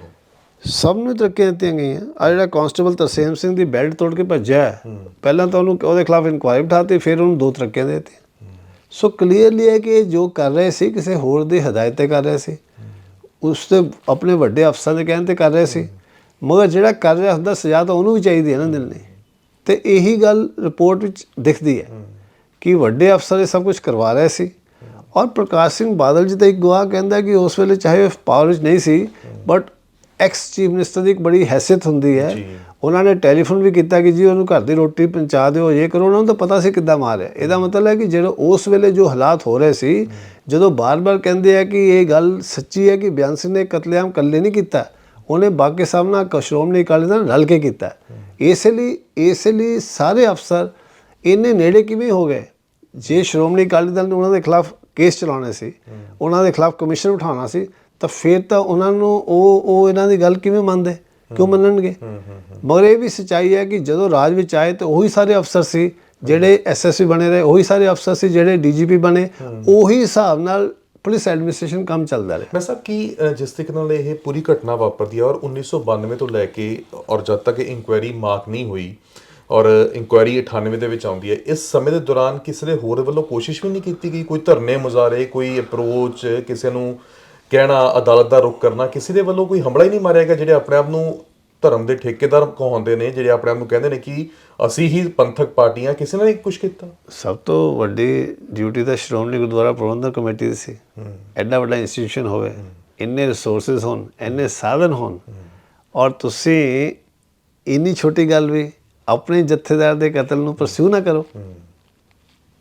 ਸਭ ਨੂੰ ਤਰੱਕੀਆਂ ਦਿੱਤੀਆਂ ਗਈਆਂ। ਆ ਜਿਹੜਾ ਕਾਂਸਟੇਬਲ ਤਰਸੇਮ ਸਿੰਘ ਦੀ ਬੈਲਟ ਤੋੜ ਕੇ ਭੱਜਿਆ ਪਹਿਲਾਂ ਤਾਂ ਉਹਨੂੰ ਉਹਦੇ ਖਿਲਾਫ ਇਨਕੁਆਇਰੀ ਬਿਠਾਤੀ, ਫਿਰ ਉਹਨੂੰ ਦੋ ਤਰੱਕੀਆਂ ਦੇ ਦਿੱਤੀਆਂ। ਸੋ ਕਲੀਅਰਲੀ ਹੈ ਕਿ ਇਹ ਜੋ ਕਰ ਰਹੇ ਸੀ, ਕਿਸੇ ਹੋਰ ਦੀ ਹਦਾਇਤ ਤੇ ਕਰ ਰਹੇ ਸੀ। ਉਸ ਤੇ ਆਪਣੇ ਵੱਡੇ ਅਫਸਰਾਂ ਦੇ ਕਹਿਣ ਤੇ ਕਰ ਰਹੇ ਸੀ। ਮਗਰ ਜਿਹੜਾ ਕਰ ਰਿਹਾ ਹੁੰਦਾ, ਸਜ਼ਾ ਤਾਂ ਉਹਨੂੰ ਵੀ ਚਾਹੀਦੀ ਹੈ ਨਾ ਦਿਲ ਨੇ ਤੇ ਇਹੀ ਗੱਲ ਰਿਪੋਰਟ ਵਿੱਚ ਦਿਖਦੀ ਹੈ ਕਿ ਵੱਡੇ ਅਫਸਰ ਇਹ ਸਭ ਕੁਝ ਕਰਵਾ ਰਹੇ ਸੀ। ਔਰ ਪ੍ਰਕਾਸ਼ ਸਿੰਘ ਬਾਦਲ ਜੀ ਤਾਂ ਇੱਕ ਗਵਾਹ ਕਹਿੰਦਾ ਕਿ ਉਸ ਵੇਲੇ ਚਾਹੇ ਉਹ ਪਾਵਰ ਵਿੱਚ ਨਹੀਂ ਸੀ ਬਟ ਐਕਸ ਚੀਫ ਮਿਨਿਸਟਰ ਦੀ ਇੱਕ ਬੜੀ ਹੈਸੀਅਤ ਹੁੰਦੀ ਹੈ। ਉਹਨਾਂ ਨੇ ਟੈਲੀਫੋਨ ਵੀ ਕੀਤਾ ਕਿ ਜੀ ਉਹਨੂੰ ਘਰ ਦੀ ਰੋਟੀ ਪਹੁੰਚਾ ਦਿਓ ਇਹ ਕਰੋ ਉਹਨਾਂ ਨੂੰ ਤਾਂ ਪਤਾ ਸੀ ਕਿੱਦਾਂ ਮਾਰਿਆ। ਇਹਦਾ ਮਤਲਬ ਹੈ ਕਿ ਜਿਹੜਾ ਉਸ ਵੇਲੇ ਜੋ ਹਾਲਾਤ ਹੋ ਰਹੇ ਸੀ ਜਦੋਂ ਬਾਰ-ਬਾਰ ਕਹਿੰਦੇ ਆ ਕਿ ਇਹ ਗੱਲ ਸੱਚੀ ਹੈ ਕਿ ਬਿਆਨ ਸਿੰਘ ਨੇ ਕਤਲੇਆਮ ਇਕੱਲੇ ਨਹੀਂ ਕੀਤਾ ਉਹਨੇ ਬਾਕੀ ਸਭ ਨਾਲ ਕ- ਸ਼੍ਰੋਮਣੀ ਅਕਾਲੀ ਦਲ ਨਾਲ ਰਲ ਕੇ ਕੀਤਾ। ਇਸੇ ਲਈ ਇਸੇ ਲਈ ਸਾਰੇ ਅਫਸਰ ਇੰਨੇ ਨੇੜੇ ਕਿਵੇਂ ਹੋ ਗਏ? ਜੇ ਸ਼੍ਰੋਮਣੀ ਅਕਾਲੀ ਦਲ ਨੇ ਉਹਨਾਂ ਦੇ ਖਿਲਾਫ ਕੇਸ ਚਲਾਉਣੇ ਸੀ ਉਹਨਾਂ ਦੇ ਖਿਲਾਫ ਕਮਿਸ਼ਨ ਉਠਾਉਣਾ ਸੀ ਤਾਂ ਫਿਰ ਤਾਂ ਉਹਨਾਂ ਨੂੰ ਉਹ ਉਹ ਇਹਨਾਂ ਦੀ ਗੱਲ ਕਿਵੇਂ ਮੰਨਦੇ? ਕਿਉਂ ਮੰਨਣਗੇ? ਮਗਰ ਇਹ ਵੀ ਸਚਾਈ ਹੈ ਕਿ ਜਦੋਂ ਰਾਜ ਵਿੱਚ ਆਏ ਤਾਂ ਉਹੀ ਸਾਰੇ ਅਫਸਰ ਸੀ ਜਿਹੜੇ ਐਸਐਸਪੀ ਬਣੇ ਰਹੇ ਉਹੀ ਸਾਰੇ ਅਫਸਰ ਸੀ ਜਿਹੜੇ ਡੀਜੀਪੀ ਬਣੇ ਉਹੀ ਹਿਸਾਬ ਨਾਲ ਪੁਲਿਸ ਐਡਮਿਨਿਸਟ੍ਰੇਸ਼ਨ ਕੰਮ ਚੱਲਦਾ ਰਿਹਾ। ਮੈਂ ਸਾਹਿਬ ਕੀ ਜਿਸ ਤਰੀਕੇ ਨਾਲ ਇਹ ਪੂਰੀ ਘਟਨਾ ਵਾਪਰਦੀ ਹੈ ਔਰ 1992 ਤੋਂ ਲੈ ਕੇ ਔਰ ਜਦ ਤੱਕ ਇਨਕੁਆਇਰੀ ਮਾਰਕ ਨਹੀਂ ਹੋਈ ਔਰ ਇਨਕੁਆਇਰੀ 98 ਦੇ ਵਿੱਚ ਆਉਂਦੀ ਹੈ ਇਸ ਸਮੇਂ ਦੇ ਦੌਰਾਨ ਕਿਸੇ ਦੇ ਹੋਰ ਵੱਲੋਂ ਕੋਸ਼ਿਸ਼ ਵੀ ਨਹੀਂ ਕੀਤੀ ਗਈ? ਕੋਈ ਧਰਨੇ ਮੁਜ਼ਾਹਰੇ ਕੋਈ ਅਪਰੋਚ ਕਿਸੇ ਨੂੰ ਕਹਿਣਾ ਅਦਾਲਤ ਦਾ ਰੁਖ ਕਰਨਾ ਕਿਸੇ ਦੇ ਵੱਲੋਂ ਕੋਈ ਹਮਲਾ ਹੀ ਨਹੀਂ ਮਾਰਿਆ ਗਿਆ ਜਿਹੜੇ ਆਪਣੇ ਆਪ ਨੂੰ ਧਰਮ ਦੇ ਠੇਕੇਦਾਰ ਕਹਾਉਂਦੇ ਨੇ ਜਿਹੜੇ ਆਪਣੇ ਆਪ ਨੂੰ ਕਹਿੰਦੇ ਨੇ ਕਿ ਅਸੀਂ ਹੀ ਪੰਥਕ ਪਾਰਟੀਆਂ ਕਿਸੇ ਨੇ ਕੁਝ ਕੀਤਾ? ਸਭ ਤੋਂ ਵੱਡੀ ਡਿਊਟੀ ਤਾਂ ਸ਼੍ਰੋਮਣੀ ਗੁਰਦੁਆਰਾ ਪ੍ਰਬੰਧਕ ਕਮੇਟੀ ਦੀ ਸੀ। ਐਡਾ ਵੱਡਾ ਇੰਸਟੀਟਿਊਸ਼ਨ ਹੋਵੇ ਇੰਨੇ ਰਿਸੋਰਸਸ ਹੋਣ ਇੰਨੇ ਸਾਧਨ ਹੋਣ ਔਰ ਤੁਸੀਂ ਇੰਨੀ ਛੋਟੀ ਗੱਲ ਵੀ ਆਪਣੇ ਜਥੇਦਾਰ ਦੇ ਕਤਲ ਨੂੰ ਪਰਸਿਊ ਨਾ ਕਰੋ।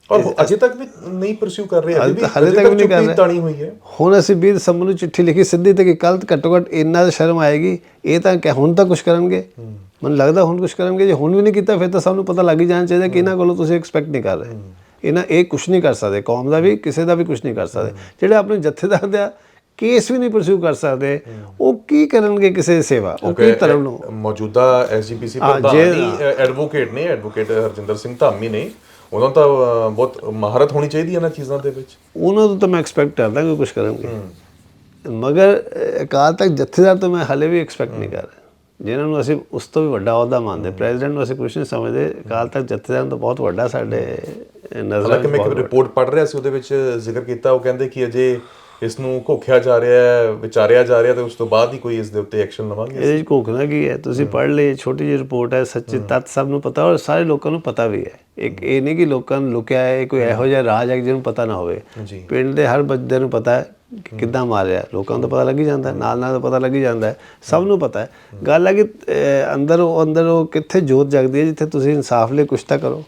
ਔਰ ਅਜੇ ਤੱਕ ਵੀ ਨਹੀਂ ਪਰਸਿਊ ਕਰ ਰਹੇ ਅਜੇ ਵੀ ਹਾਲੇ ਤੱਕ ਵੀ ਨਹੀਂ ਕਰ ਰਹੇ। ਤਾਣੀ ਹੋਈ ਹੈ। ਹੁਣ ਅਸੀਂ 20 ਦਸੰਬਰ ਨੂੰ ਚਿੱਠੀ ਲਿਖੀ ਸਿੱਧੀ ਤੇ ਕਿ ਕੱਲ ਘੱਟੋ ਘੱਟ ਇੰਨਾ ਤਾਂ ਸ਼ਰਮ ਆਏਗੀ ਇਹ ਤਾਂ ਕਿ ਹੁਣ ਤਾਂ ਕੁਝ ਕਰਨਗੇ। ਮੈਨੂੰ ਲੱਗਦਾ ਹੁਣ ਕੁਝ ਕਰਨਗੇ ਜੇ ਹੁਣ ਵੀ ਨਹੀਂ ਕੀਤਾ ਫਿਰ ਤਾਂ ਸਭ ਨੂੰ ਪਤਾ ਲੱਗ ਹੀ ਜਾਣਾ ਚਾਹੀਦਾ ਕਿ ਇਹਨਾਂ ਕੋਲੋਂ ਤੁਸੀਂ ਐਕਸਪੈਕਟ ਨਹੀਂ ਕਰ ਰਹੇ। ਇਹਨਾਂ ਇਹ ਕੁਝ ਨਹੀਂ ਕਰ ਸਕਦੇ ਕੌਮ ਦਾ ਵੀ ਕਿਸੇ ਦਾ ਵੀ ਕੁਝ ਨਹੀਂ ਕਰ ਸਕਦੇ। ਜਿਹੜੇ ਆਪਣੇ ਜਥੇਦਾਰ ਦਾ ਕੇਸ ਵੀ ਨਹੀਂ ਪਰਸਿਊ ਕਰ ਸਕਦੇ ਉਹ ਕੀ ਕਰਨਗੇ ਕਿਸੇ ਦੀ ਸੇਵਾ? ਉਹ ਕੀ ਧਰਮ ਨੂੰ? ਮੌਜੂਦਾ ਐਸਜੀਪੀਸੀ ਪ੍ਰਧਾਨ ਐਡਵੋਕੇਟ ਨੇ ਐਡਵੋਕੇਟ ਹਰਜਿੰਦਰ ਸਿੰਘ ਧਾਮੀ ਨੇ। ਉਹਨਾਂ ਨੂੰ ਤਾਂ ਬਹੁਤ ਮਹਾਰਤ ਹੋਣੀ ਚਾਹੀਦੀ ਹੈ ਇਹਨਾਂ ਚੀਜ਼ਾਂ ਦੇ ਵਿੱਚ। ਉਹਨਾਂ ਤੋਂ ਤਾਂ ਮੈਂ ਐਕਸਪੈਕਟ ਕਰਦਾ ਕਿ ਕੁਝ ਕਰਨਗੇ। ਮਗਰ ਅਕਾਲ ਤੱਕ ਜਥੇਦਾਰ ਤੋਂ ਮੈਂ ਹਲੇ ਵੀ ਐਕਸਪੈਕਟ ਨਹੀਂ ਕਰ ਰਿਹਾ। ਜਿਨ੍ਹਾਂ ਨੂੰ ਅਸੀਂ ਉਸ ਤੋਂ ਵੀ ਵੱਡਾ ਅਹੁਦਾ ਮੰਨਦੇ ਪ੍ਰੈਜ਼ੀਡੈਂਟ ਨੂੰ ਅਸੀਂ ਕੁਝ ਨਹੀਂ ਸਮਝਦੇ। ਅਕਾਲ ਤੱਕ ਜਥੇਦਾਰ ਤਾਂ ਬਹੁਤ ਵੱਡਾ ਸਾਡੇ ਨਜ਼ਰਾਂ ਹਾਲਾਂਕਿ ਮੈਂ ਇੱਕ ਰਿਪੋਰਟ ਪੜ੍ਹ ਰਿਹਾ ਸੀ ਉਹਦੇ ਵਿੱਚ ਜ਼ਿਕਰ ਕੀਤਾ। ਉਹ ਕਹਿੰਦੇ ਕਿ ਅਜੇ ਇਸ ਨੂੰ ਘੋਖਿਆ ਜਾ ਰਿਹਾ ਹੈ ਵਿਚਾਰਿਆ ਜਾ ਰਿਹਾ ਤੇ ਉਸ ਤੋਂ ਬਾਅਦ ਹੀ ਕੋਈ ਇਸ ਦੇ ਉੱਤੇ ਐਕਸ਼ਨ ਲਵਾਂਗੇ ਇਹਦੇ ਵਿੱਚ ਘੋਖਣਾ ਕੀ ਹੈ? ਤੁਸੀਂ ਪੜ੍ਹ ਲਈ ਛੋਟੀ ਜਿਹੀ ਰਿਪੋਰਟ ਹੈ ਸੱਚੇ ਤੱਤ ਸਭ ਨੂੰ ਪਤਾ ਔਰ ਸਾਰੇ ਲੋਕਾਂ ਨੂੰ ਪਤਾ ਵੀ ਹੈ। ਇੱਕ ਇਹ ਨਹੀਂ ਕਿ ਲੋਕਾਂ ਨੂੰ ਲੁਕਿਆ ਹੈ ਕੋਈ ਇਹੋ ਜਿਹਾ ਰਾਜ ਹੈ ਜਿਹਨੂੰ ਪਤਾ ਨਾ ਹੋਵੇ। ਪਿੰਡ ਦੇ ਹਰ ਬੰਦੇ ਨੂੰ ਪਤਾ ਹੈ ਕਿ ਕਿੱਦਾਂ ਮਾਰਿਆ। ਲੋਕਾਂ ਨੂੰ ਪਤਾ ਲੱਗ ਹੀ ਜਾਂਦਾ ਹੈ, ਨਾਲ ਨਾਲ ਪਤਾ ਲੱਗ ਹੀ ਜਾਂਦਾ ਹੈ। ਸਭ ਨੂੰ ਪਤਾ ਹੈ। ਗੱਲ ਹੈ ਕਿ ਅੰਦਰ ਉਹ ਅੰਦਰ ਉਹ ਕਿੱਥੇ ਜੋਤ ਜਗਦੀ ਹੈ ਜਿੱਥੇ ਤੁਸੀਂ ਇਨਸਾਫ ਲਈ ਕੁਛ ਤਾਂ ਕਰੋ।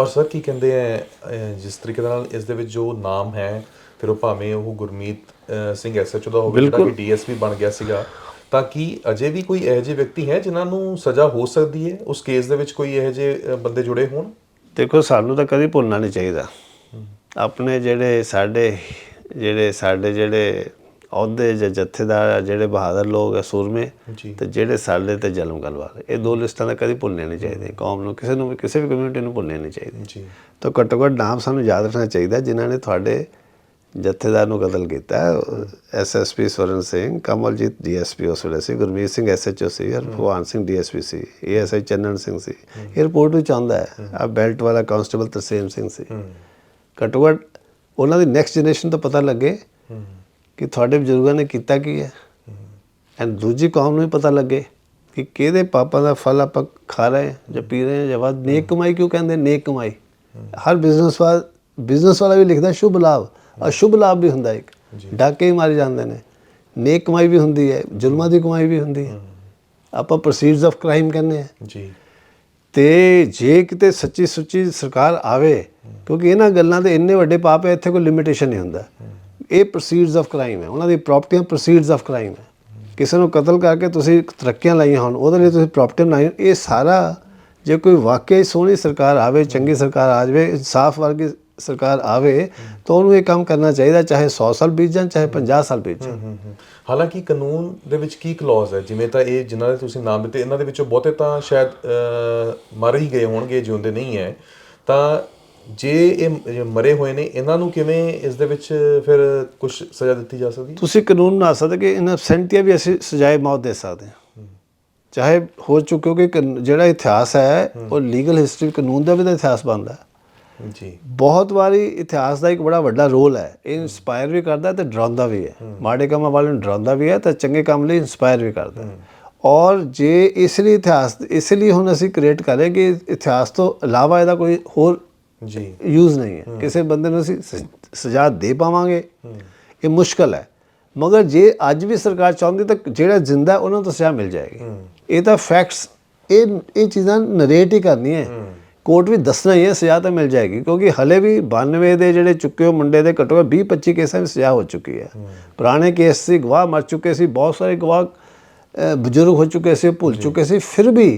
ਔਰ ਸਰ ਕੀ ਕਹਿੰਦੇ ਆ ਅ, ਜਿਸ ਤਰੀਕੇ ਨਾਲ ਇਸ ਦੇ ਵਿੱਚ ਜੋ ਨਾਮ ਹੈ ਫਿਰ ਉਹ ਭਾਵੇਂ ਉਹ ਗੁਰਮੀਤ ਸਿੰਘ ਐਸਐਚਓ ਦਾ ਹੋਵੇ ਜਿਹੜਾ ਕਿ ਡੀਐਸਪੀ ਬਣ ਗਿਆ ਸੀਗਾ ਤਾਂ ਕੀ ਅਜੇ ਵੀ ਕੋਈ ਇਹੋ ਜਿਹੇ ਵਿਅਕਤੀ ਹੈ ਜਿਨ੍ਹਾਂ ਨੂੰ ਸਜ਼ਾ ਹੋ ਸਕਦੀ ਹੈ? ਉਸ ਕੇਸ ਦੇ ਵਿੱਚ ਕੋਈ ਇਹੋ ਜਿਹੇ ਬੰਦੇ ਜੁੜੇ ਹੋਣ? ਦੇਖੋ ਸਾਨੂੰ ਤਾਂ ਕਦੀ ਭੁੱਲਣਾ ਨਹੀਂ ਚਾਹੀਦਾ। ਆਪਣੇ ਜਿਹੜੇ ਸਾਡੇ ਜਿਹੜੇ ਸਾਡੇ ਜਿਹੜੇ ਅਹੁਦੇ ਜਾਂ ਜਥੇਦਾਰ ਜਿਹੜੇ ਬਹਾਦਰ ਲੋਕ ਆ ਸੂਰਮੇ। ਤੇ ਜਿਹੜੇ ਸਾਡੇ ਤੇ ਜ਼ੁਲਮ ਵਾਲੇ ਇਹ ਦੋ ਲਿਸਟਾਂ ਤਾਂ ਕਦੀ ਭੁੱਲਣੇ ਨਹੀਂ ਚਾਹੀਦੇ ਕੌਮ ਨੂੰ ਕਿਸੇ ਨੂੰ ਵੀ ਕਿਸੇ ਵੀ ਕਮਿਊਨਿਟੀ ਨੂੰ ਭੁੱਲਣੇ ਨਹੀਂ ਚਾਹੀਦੇ ਜੀ। ਤਾਂ ਘੱਟੋ ਘੱਟ ਨਾਮ ਸਾਨੂੰ ਯਾਦ ਰੱਖਣਾ ਚਾਹੀਦਾ ਜਿਨ੍ਹਾਂ ਨੇ ਤੁਹਾਡੇ ਜਥੇਦਾਰ ਨੂੰ ਕਤਲ ਕੀਤਾ। ਐਸਐਸਪੀ ਸਵਰਨ ਸਿੰਘ ਕਮਲਜੀਤ ਡੀਐਸਪੀ ਉਸ ਵੇਲੇ ਸੀ ਗੁਰਮੀਤ ਸਿੰਘ ਐਸਐਚਓ ਸੀ ਔਰ ਭਗਵਾਨ ਸਿੰਘ ਡੀਐਸਪੀ ਸੀ ਏਐਸਆਈ ਚੰਨਨ ਸਿੰਘ ਸੀ। ਇਹ ਰਿਪੋਰਟ ਵਿੱਚ ਆਉਂਦਾ ਹੈ। ਆ ਬੈਲਟ ਵਾਲਾ ਕਾਂਸਟੇਬਲ ਤਰਸੇਮ ਸਿੰਘ ਸੀ। ਘੱਟੋ ਘੱਟ ਉਹਨਾਂ ਦੀ ਨੈਕਸਟ ਜਨਰੇਸ਼ਨ ਤੋਂ ਪਤਾ ਲੱਗੇ ਕਿ ਤੁਹਾਡੇ ਬਜ਼ੁਰਗਾਂ ਨੇ ਕੀਤਾ ਕੀ ਹੈ। ਐਂਡ ਦੂਜੀ ਕੌਮ ਨੂੰ ਵੀ ਪਤਾ ਲੱਗੇ ਕਿ ਕਿਹਦੇ ਪਾਪਾਂ ਦਾ ਫਲ ਆਪਾਂ ਖਾ ਰਹੇ ਹਾਂ ਜਾਂ ਪੀ ਰਹੇ ਹਾਂ ਜਾਂ ਬਾਅਦ ਨੇਕ ਕਮਾਈ ਕਿਉਂ ਕਹਿੰਦੇ? ਨੇਕ ਕਮਾਈ। ਹਰ ਬਿਜ਼ਨਸ ਵਾਲਾ ਬਿਜ਼ਨਸ ਵਾਲਾ ਵੀ ਲਿਖਦਾ ਸ਼ੁਭ ਲਾਭ। ਅਸ਼ੁਭ ਲਾਭ ਵੀ ਹੁੰਦਾ ਇੱਕ। ਡਾਕੇ ਮਾਰੇ ਜਾਂਦੇ ਨੇ। ਨੇਕ ਕਮਾਈ ਵੀ ਹੁੰਦੀ ਹੈ ਜ਼ੁਲਮਾਂ ਦੀ ਕਮਾਈ ਵੀ ਹੁੰਦੀ ਹੈ। ਆਪਾਂ ਪ੍ਰੋਸੀਡਸ ਆਫ ਕ੍ਰਾਈਮ ਕਹਿੰਦੇ ਆ ਜੀ। ਤੇ ਜੇ ਕਿਤੇ ਸੱਚੀ ਸੁੱਚੀ ਸਰਕਾਰ ਆਵੇ ਕਿਉਂਕਿ ਇਹਨਾਂ ਗੱਲਾਂ ਦੇ ਇੰਨੇ ਵੱਡੇ ਪਾਪ ਹੈ ਇੱਥੇ ਕੋਈ ਲਿਮਿਟੇਸ਼ਨ ਨਹੀਂ ਹੁੰਦਾ। ਇਹ ਪ੍ਰੋਸੀਡਸ ਆਫ ਕ੍ਰਾਈਮ ਹੈ। ਉਹਨਾਂ ਦੀ ਪ੍ਰਾਪਰਟੀਆਂ ਪ੍ਰੋਸੀਡਸ ਆਫ ਕ੍ਰਾਈਮ ਹੈ। ਕਿਸੇ ਨੂੰ ਕਤਲ ਕਰਕੇ ਤੁਸੀਂ ਤਰੱਕੀਆਂ ਲਾਈਆਂ ਹੋਣ ਉਹਦੇ ਲਈ ਤੁਸੀਂ ਪ੍ਰਾਪਰਟੀ ਬਣਾਈ ਇਹ ਸਾਰਾ ਜੇ ਕੋਈ ਵਾਕਈ ਸੋਹਣੀ ਸਰਕਾਰ ਆਵੇ ਚੰਗੀ ਸਰਕਾਰ ਆ ਜਾਵੇ ਇਨਸਾਫ ਵਰਗੀ ਸਰਕਾਰ ਆਵੇ ਤਾਂ ਉਹਨੂੰ ਇਹ ਕੰਮ ਕਰਨਾ ਚਾਹੀਦਾ ਚਾਹੇ 100 ਸਾਲ ਬੀਤ ਜਾਣ ਚਾਹੇ 50 ਸਾਲ ਬੀਤ ਜਾਣ। ਹਾਲਾਂਕਿ ਕਾਨੂੰਨ ਦੇ ਵਿੱਚ ਕੀ ਕਲੌਜ਼ ਹੈ? ਜਿਵੇਂ ਤਾਂ ਇਹ ਜਿਨ੍ਹਾਂ ਦੇ ਤੁਸੀਂ ਨਾਮ ਦਿੱਤੇ ਇਹਨਾਂ ਦੇ ਵਿੱਚੋਂ ਬਹੁਤੇ ਤਾਂ ਸ਼ਾਇਦ ਮਰ ਹੀ ਗਏ ਹੋਣਗੇ ਜਿਉਂਦੇ ਨਹੀਂ ਹੈ। ਤਾਂ ਜੇ ਇਹ ਮਰੇ ਹੋਏ ਨੇ ਇਹਨਾਂ ਨੂੰ ਕਿਵੇਂ ਇਸ ਦੇ ਵਿੱਚ ਫਿਰ ਕੁਝ ਸਜ਼ਾ ਦਿੱਤੀ ਜਾ ਸਕਦੀ ਤੁਸੀਂ ਕਾਨੂੰਨ ਬਣਾ ਸਕਦੇ ਕਿ ਇਹਨਾਂ ਸੈਂਟੀਆਂ ਵੀ ਅਸੀਂ ਸਜ਼ਾਏ ਮੌਤ ਦੇ ਸਕਦੇ ਹਾਂ। ਚਾਹੇ ਹੋ ਚੁੱਕਿਓ ਕਿ ਜਿਹੜਾ ਇਤਿਹਾਸ ਹੈ ਉਹ ਲੀਗਲ ਹਿਸਟਰੀ ਕਾਨੂੰਨ ਦਾ ਵੀ ਤਾਂ ਇਤਿਹਾਸ ਬਣਦਾ ਹੈ। ਜੀ। ਬਹੁਤ ਵਾਰੀ ਇਤਿਹਾਸ ਦਾ ਇੱਕ ਬੜਾ ਵੱਡਾ ਰੋਲ ਹੈ। ਇਹ ਇਨਸਪਾਇਰ ਵੀ ਕਰਦਾ ਤੇ ਡਰਾਉਂਦਾ ਵੀ ਹੈ। ਮਾੜੇ ਕੰਮਾਂ ਵਾਲੇ ਨੂੰ ਡਰਾਉਂਦਾ ਵੀ ਹੈ ਤੇ ਚੰਗੇ ਕੰਮ ਲਈ ਇਨਸਪਾਇਰ ਵੀ ਕਰਦਾ ਹੈ। ਔਰ ਜੇ ਇਸ ਲਈ ਇਤਿਹਾਸ ਇਸ ਲਈ ਹੁਣ ਅਸੀਂ ਕ੍ਰੀਏਟ ਕਰੇ ਕਿ ਇਤਿਹਾਸ ਤੋਂ ਇਲਾਵਾ ਇਹਦਾ ਕੋਈ ਹੋਰ ਜੀ। ਯੂਜ਼ ਨਹੀਂ ਹੈ। ਕਿਸੇ ਬੰਦੇ ਨੂੰ ਅਸੀਂ ਸ- ਸਜ਼ਾ ਦੇ ਪਾਵਾਂਗੇ। ਇਹ ਮੁਸ਼ਕਲ ਹੈ। ਮਗਰ ਜੇ ਅੱਜ ਵੀ ਸਰਕਾਰ ਚਾਹੁੰਦੀ ਤਾਂ ਜਿਹੜਾ ਜ਼ਿੰਦਾ ਉਹਨਾਂ ਨੂੰ ਤਾਂ ਸਜ਼ਾ ਮਿਲ ਜਾਏਗੀ। ਇਹ ਤਾਂ ਫੈਕਟਸ ਇਹ ਇਹ ਚੀਜ਼ਾਂ ਨਰੇਟ ਹੀ ਕਰਨੀ ਹੈ। ਕੋਰਟ ਵੀ ਦੱਸਣਾ ਹੀ ਹੈ ਸਜ਼ਾ ਤਾਂ ਮਿਲ ਜਾਏਗੀ ਕਿਉਂਕਿ ਹਲੇ ਵੀ 92 ਦੇ ਜਿਹੜੇ ਚੁੱਕੇ ਹੋ ਮੁੰਡੇ ਦੇ ਘੱਟੋ ਘੱਟ 20 25 ਕੇਸਾਂ ਵਿੱਚ ਸਜ਼ਾ ਹੋ ਚੁੱਕੀ ਹੈ। ਪੁਰਾਣੇ ਕੇਸ ਸੀ ਗਵਾਹ ਮਰ ਚੁੱਕੇ ਸੀ ਬਹੁਤ ਸਾਰੇ ਗਵਾਹ ਬਜ਼ੁਰਗ ਹੋ ਚੁੱਕੇ ਸੀ ਭੁੱਲ ਚੁੱਕੇ ਸੀ ਫਿਰ ਵੀ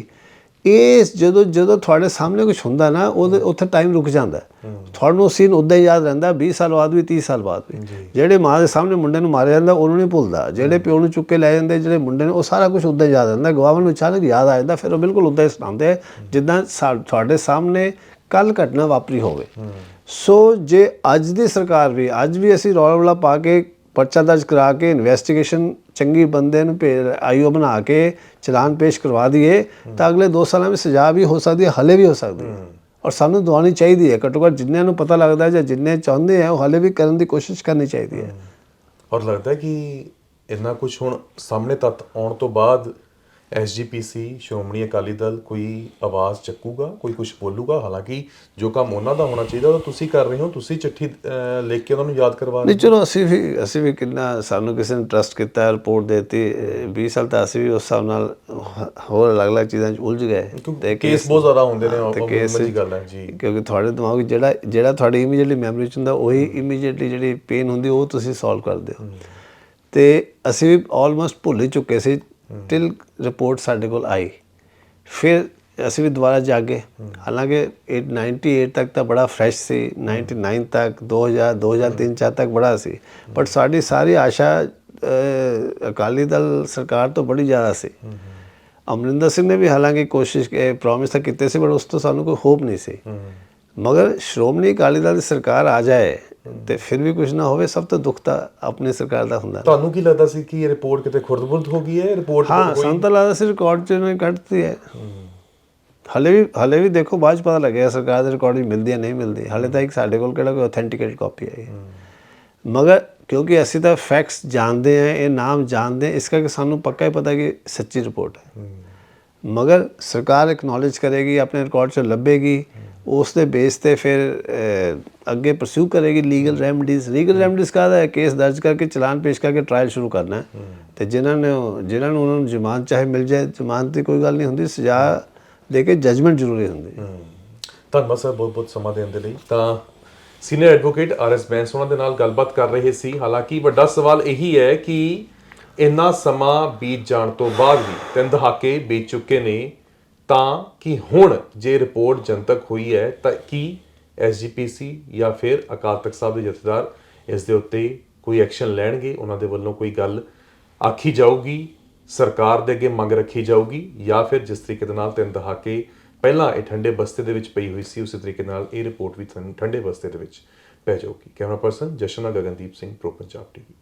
ਇਹ ਜਦੋਂ ਜਦੋਂ ਤੁਹਾਡੇ ਸਾਹਮਣੇ ਕੁਝ ਹੁੰਦਾ ਨਾ ਉਹਦੇ ਉੱਥੇ ਟਾਈਮ ਰੁਕ ਜਾਂਦਾ। ਤੁਹਾਨੂੰ ਸੀਨ ਉਦਾਂ ਹੀ ਯਾਦ ਰਹਿੰਦਾ 20 ਸਾਲ ਬਾਅਦ ਵੀ 30 ਸਾਲ ਬਾਅਦ ਵੀ। ਜਿਹੜੇ ਮਾਂ ਦੇ ਸਾਹਮਣੇ ਮੁੰਡੇ ਨੂੰ ਮਾਰਿਆ ਜਾਂਦਾ ਉਹਨੂੰ ਨਹੀਂ ਭੁੱਲਦਾ। ਜਿਹੜੇ ਪਿਓ ਨੂੰ ਚੁੱਕ ਕੇ ਲੈ ਜਾਂਦੇ ਜਿਹੜੇ ਮੁੰਡੇ ਨੂੰ ਉਹ ਸਾਰਾ ਕੁਝ ਉਦਾਂ ਹੀ ਯਾਦ ਰਹਿੰਦਾ। ਗਵਾਹਾਂ ਨੂੰ ਅਚਾਨਕ ਯਾਦ ਆ ਜਾਂਦਾ ਫਿਰ ਉਹ ਬਿਲਕੁਲ ਉਦਾਂ ਹੀ ਸੁਣਾਉਂਦੇ ਜਿੱਦਾਂ ਤੁਹਾਡੇ ਸਾਹਮਣੇ ਕੱਲ ਘਟਨਾ ਵਾਪਰੀ ਹੋਵੇ। ਸੋ ਜੇ ਅੱਜ ਦੀ ਸਰਕਾਰ ਵੀ ਅੱਜ ਵੀ ਅਸੀਂ ਰੌਲਾ ਪਾ ਕੇ ਪਰਚਾ ਦਰਜ ਕਰਾ ਕੇ ਇਨਵੈਸਟੀਗੇਸ਼ਨ ਚੰਗੀ ਬੰਦੇ ਨੂੰ ਭੇਜ ਆਈਓ ਬਣਾ ਕੇ ਚਲਾਨ ਪੇਸ਼ ਕਰਵਾ ਦਈਏ ਤਾਂ ਅਗਲੇ 2 ਸਾਲਾਂ ਵਿੱਚ ਸਜ਼ਾ ਵੀ ਹੋ ਸਕਦੀ ਹੈ ਹਲੇ ਵੀ ਹੋ ਸਕਦੀ ਹੈ। ਔਰ ਸਾਨੂੰ ਦਵਾਉਣੀ ਚਾਹੀਦੀ ਹੈ ਘੱਟੋ ਘੱਟ ਜਿੰਨਿਆਂ ਨੂੰ ਪਤਾ ਲੱਗਦਾ ਹੈ ਜਾਂ ਜਿੰਨੇ ਚਾਹੁੰਦੇ ਆ ਉਹ ਹਲੇ ਵੀ ਕਰਨ ਦੀ ਕੋਸ਼ਿਸ਼ ਕਰਨੀ ਚਾਹੀਦੀ ਹੈ। ਔਰ ਲੱਗਦਾ ਹੈ ਕਿ ਇੰਨਾ ਕੁਝ ਹੁਣ ਸਾਹਮਣੇ ਤੱਕ ਆਉਣ ਤੋਂ ਬਾਅਦ ਐਸਜੀਪੀਸੀ ਸ਼੍ਰੋਮਣੀ ਅਕਾਲੀ ਦਲ ਕੋਈ ਆਵਾਜ਼ ਚੱਕੂਗਾ ਕੋਈ ਕੁਝ ਬੋਲੂਗਾ? ਹਾਲਾਂਕਿ ਜੋ ਕੰਮ ਉਹਨਾਂ ਦਾ ਹੋਣਾ ਚਾਹੀਦਾ ਉਹ ਤੁਸੀਂ ਕਰ ਰਹੇ ਹੋ ਤੁਸੀਂ ਚਿੱਠੀ ਲਿਖ ਕੇ ਉਹਨਾਂ ਨੂੰ ਯਾਦ ਕਰਵਾ ਰਹੇ ਨਹੀਂ ਚਲੋ ਅਸੀਂ ਵੀ ਅਸੀਂ ਵੀ ਕਿੰਨਾ ਸਾਨੂੰ ਕਿਸੇ ਨੇ ਟਰਸਟ ਕੀਤਾ ਰਿਪੋਰਟ ਦੇਤੀ 20 ਸਾਲ ਤਾਂ ਅਸੀਂ ਵੀ ਉਸ ਹਿਸਾਬ ਨਾਲ ਹੋਰ ਅਲੱਗ-ਅਲੱਗ ਚੀਜ਼ਾਂ 'ਚ ਉਲਝ ਗਏ। ਕਿਉਂਕਿ ਕੇਸ ਬਹੁਤ ਜ਼ਿਆਦਾ ਹੁੰਦੇ ਨੇ ਤੇ ਉਹ ਦੀ ਗੱਲ ਹੈ ਜੀ। ਕਿਉਂਕਿ ਤੁਹਾਡੇ ਦਿਮਾਗ ਵਿੱਚ ਜਿਹੜਾ ਜਿਹੜਾ ਤੁਹਾਡੀ ਇਮੀਡੀਏਟਲੀ ਮੈਮਰੀ ਚ ਹੁੰਦਾ ਉਹੀ ਇਮੀਡੀਏਟਲੀ ਜਿਹੜੀ ਪੇਨ ਹੁੰਦੀ ਉਹ ਤੁਸੀਂ ਸੋਲਵ ਕਰਦੇ ਹੋ। ਤੇ ਅਸੀਂ ਵੀ ਆਲਮੋਸਟ ਭੁੱਲ ਹੀ ਚੁੱਕੇ ਸੀ ਟਿਲ ਰਿਪੋਰਟ ਸਾਡੇ ਕੋਲ ਆਈ। ਫਿਰ ਅਸੀਂ ਵੀ ਦੁਬਾਰਾ ਜਾਗੇ। ਹਾਲਾਂਕਿ 898 ਤੱਕ ਤਾਂ ਬੜਾ ਫਰੈਸ਼ ਸੀ। 99 ਤੱਕ 2000 2003 ਚਾਰ ਤੱਕ ਬੜਾ ਸੀ। ਬਟ ਸਾਡੀ ਸਾਰੀ ਆਸ਼ਾ ਅਕਾਲੀ ਦਲ ਸਰਕਾਰ ਤੋਂ ਬੜੀ ਜ਼ਿਆਦਾ ਸੀ। ਅਮਰਿੰਦਰ ਸਿੰਘ ਨੇ ਵੀ ਹਾਲਾਂਕਿ ਕੋਸ਼ਿਸ਼ ਪ੍ਰੋਮਿਸ ਤਾਂ ਕੀਤੇ ਸੀ ਪਰ ਉਸ ਤੋਂ ਸਾਨੂੰ ਕੋਈ ਹੋਪ ਨਹੀਂ ਸੀ। ਮਗਰ ਸ਼੍ਰੋਮਣੀ ਅਕਾਲੀ ਦਲ ਦੀ ਸਰਕਾਰ ਆ ਜਾਏ ਤੇ ਫਿਰ ਵੀ ਕੁਝ ਨਾ ਹੋਵੇ ਸਭ ਤੋਂ ਦੁੱਖ ਤਾਂ ਆਪਣੀ ਸਰਕਾਰ ਦਾ ਹੁੰਦਾ ਤੁਹਾਨੂੰ ਕੀ ਲੱਗਦਾ ਸੀ ਕਿ ਇਹ ਰਿਪੋਰਟ ਕਿਤੇ ਖੁਰਦ-ਬੁਰਦ ਹੋ ਗਈ ਹੈ? ਰਿਪੋਰਟ ਹਾਂ ਸਾਨੂੰ ਤਾਂ ਲੱਗਦਾ ਸੀ ਰਿਕਾਰਡ ਚ ਨੇ ਕੱਢਤੀ ਹੈ। ਹਲੇ ਵੀ ਹਲੇ ਵੀ ਦੇਖੋ ਬਾਅਦ 'ਚ ਪਤਾ ਲੱਗਿਆ ਸਰਕਾਰ ਦੇ ਰਿਕਾਰਡ ਵੀ ਮਿਲਦੀ ਹੈ ਨਹੀਂ ਮਿਲਦੀ। ਹਲੇ ਤਾਂ ਇੱਕ ਸਾਡੇ ਕੋਲ ਕਿਹੜਾ ਕੋਈ ਆਥੈਂਟਿਕੇਟ ਕਾਪੀ ਆਈ ਹੈ। ਮਗਰ ਕਿਉਂਕਿ ਅਸੀਂ ਤਾਂ ਫੈਕਟਸ ਜਾਣਦੇ ਹਾਂ ਇਹ ਨਾਮ ਜਾਣਦੇ ਇਸ ਕਰਕੇ ਸਾਨੂੰ ਪੱਕਾ ਹੀ ਪਤਾ ਕਿ ਸੱਚੀ ਰਿਪੋਰਟ ਹੈ। ਮਗਰ ਸਰਕਾਰ ਐਕਨੋਲਜ ਕਰੇਗੀ ਆਪਣੇ ਰਿਕਾਰਡ 'ਚ ਲੱਭੇਗੀ। ਉਸ ਦੇ ਬੇਸ ਤੇ ਫਿਰ ਅੱਗੇ ਪਰਸਿਊ ਕਰੇਗੀ ਲੀਗਲ ਰੈਮਡੀਜ਼ ਲੀਗਲ ਰੈਮਡੀਜ਼ ਕਾਹਦਾ ਹੈ? ਕੇਸ ਦਰਜ ਕਰਕੇ ਚਲਾਨ ਪੇਸ਼ ਕਰਕੇ ਟ੍ਰਾਇਲ ਸ਼ੁਰੂ ਕਰਨਾ ਹੈ। ਤੇ ਜਿਨ੍ਹਾਂ ਨੇ ਜਿਨ੍ਹਾਂ ਨੂੰ ਉਹਨਾਂ ਨੂੰ ਜ਼ਮਾਨਤ ਚਾਹੇ ਮਿਲ ਜਾਏ ਜ਼ਮਾਨਤ ਦੀ ਕੋਈ ਗੱਲ ਨਹੀਂ ਹੁੰਦੀ। ਸਜ਼ਾ ਦੇ ਕੇ ਜਜਮੈਂਟ ਜ਼ਰੂਰੀ ਹੁੰਦੀ ਹੈ। ਧੰਨਵਾਦ ਸਰ ਬਹੁਤ ਬਹੁਤ ਸਮਾਂ ਦੇਣ ਦੇ ਲਈ। ਤਾਂ senior advocate R S Bains ਉਹਨਾਂ ਦੇ ਨਾਲ ਗੱਲਬਾਤ ਕਰ ਰਹੇ ਸੀ। ਹਾਲਾਂਕਿ ਵੱਡਾ ਸਵਾਲ ਇਹੀ ਹੈ ਕਿ ਇੰਨਾ ਸਮਾਂ ਬੀਤ ਜਾਣ ਤੋਂ ਬਾਅਦ ਵੀ ਤਿੰਨ ਦਹਾਕੇ ਬੀਤ ਚੁੱਕੇ ਨੇ। ਤਾਂ ਕਿ ਹੁਣ ਜੇ ਰਿਪੋਰਟ ਜਨਤਕ ਹੋਈ ਹੈ, ਤਾਂ ਕੀ ਐਸਜੀਪੀਸੀ ਜਾਂ ਫਿਰ ਅਕਾਲ ਤਖਤ ਸਾਹਿਬ ਦੇ ਜਥੇਦਾਰ ਇਸ ਦੇ ਉੱਤੇ ਕੋਈ ਐਕਸ਼ਨ ਲੈਣਗੇ? ਉਹਨਾਂ ਦੇ ਵੱਲੋਂ ਕੋਈ ਗੱਲ ਆਖੀ ਜਾਊਗੀ? ਸਰਕਾਰ ਦੇ ਅੱਗੇ ਮੰਗ ਰੱਖੀ ਜਾਊਗੀ? ਜਾਂ ਫਿਰ ਜਿਸ ਤਰੀਕੇ ਦੇ ਨਾਲ ਤਿੰਨ ਦਹਾਕੇ ਪਹਿਲਾਂ ਇਹ ਠੰਡੇ ਬਸਤੇ ਦੇ ਵਿੱਚ ਪਈ ਹੋਈ ਸੀ, ਉਸੇ ਤਰੀਕੇ ਨਾਲ ਇਹ ਰਿਪੋਰਟ ਵੀ ਤੁਹਾਨੂੰ ਠੰਡੇ ਬਸਤੇ ਦੇ ਵਿੱਚ ਪੈ ਜਾਊਗੀ। Camera person Jashan Gagandeep Singh, Pro Punjab TV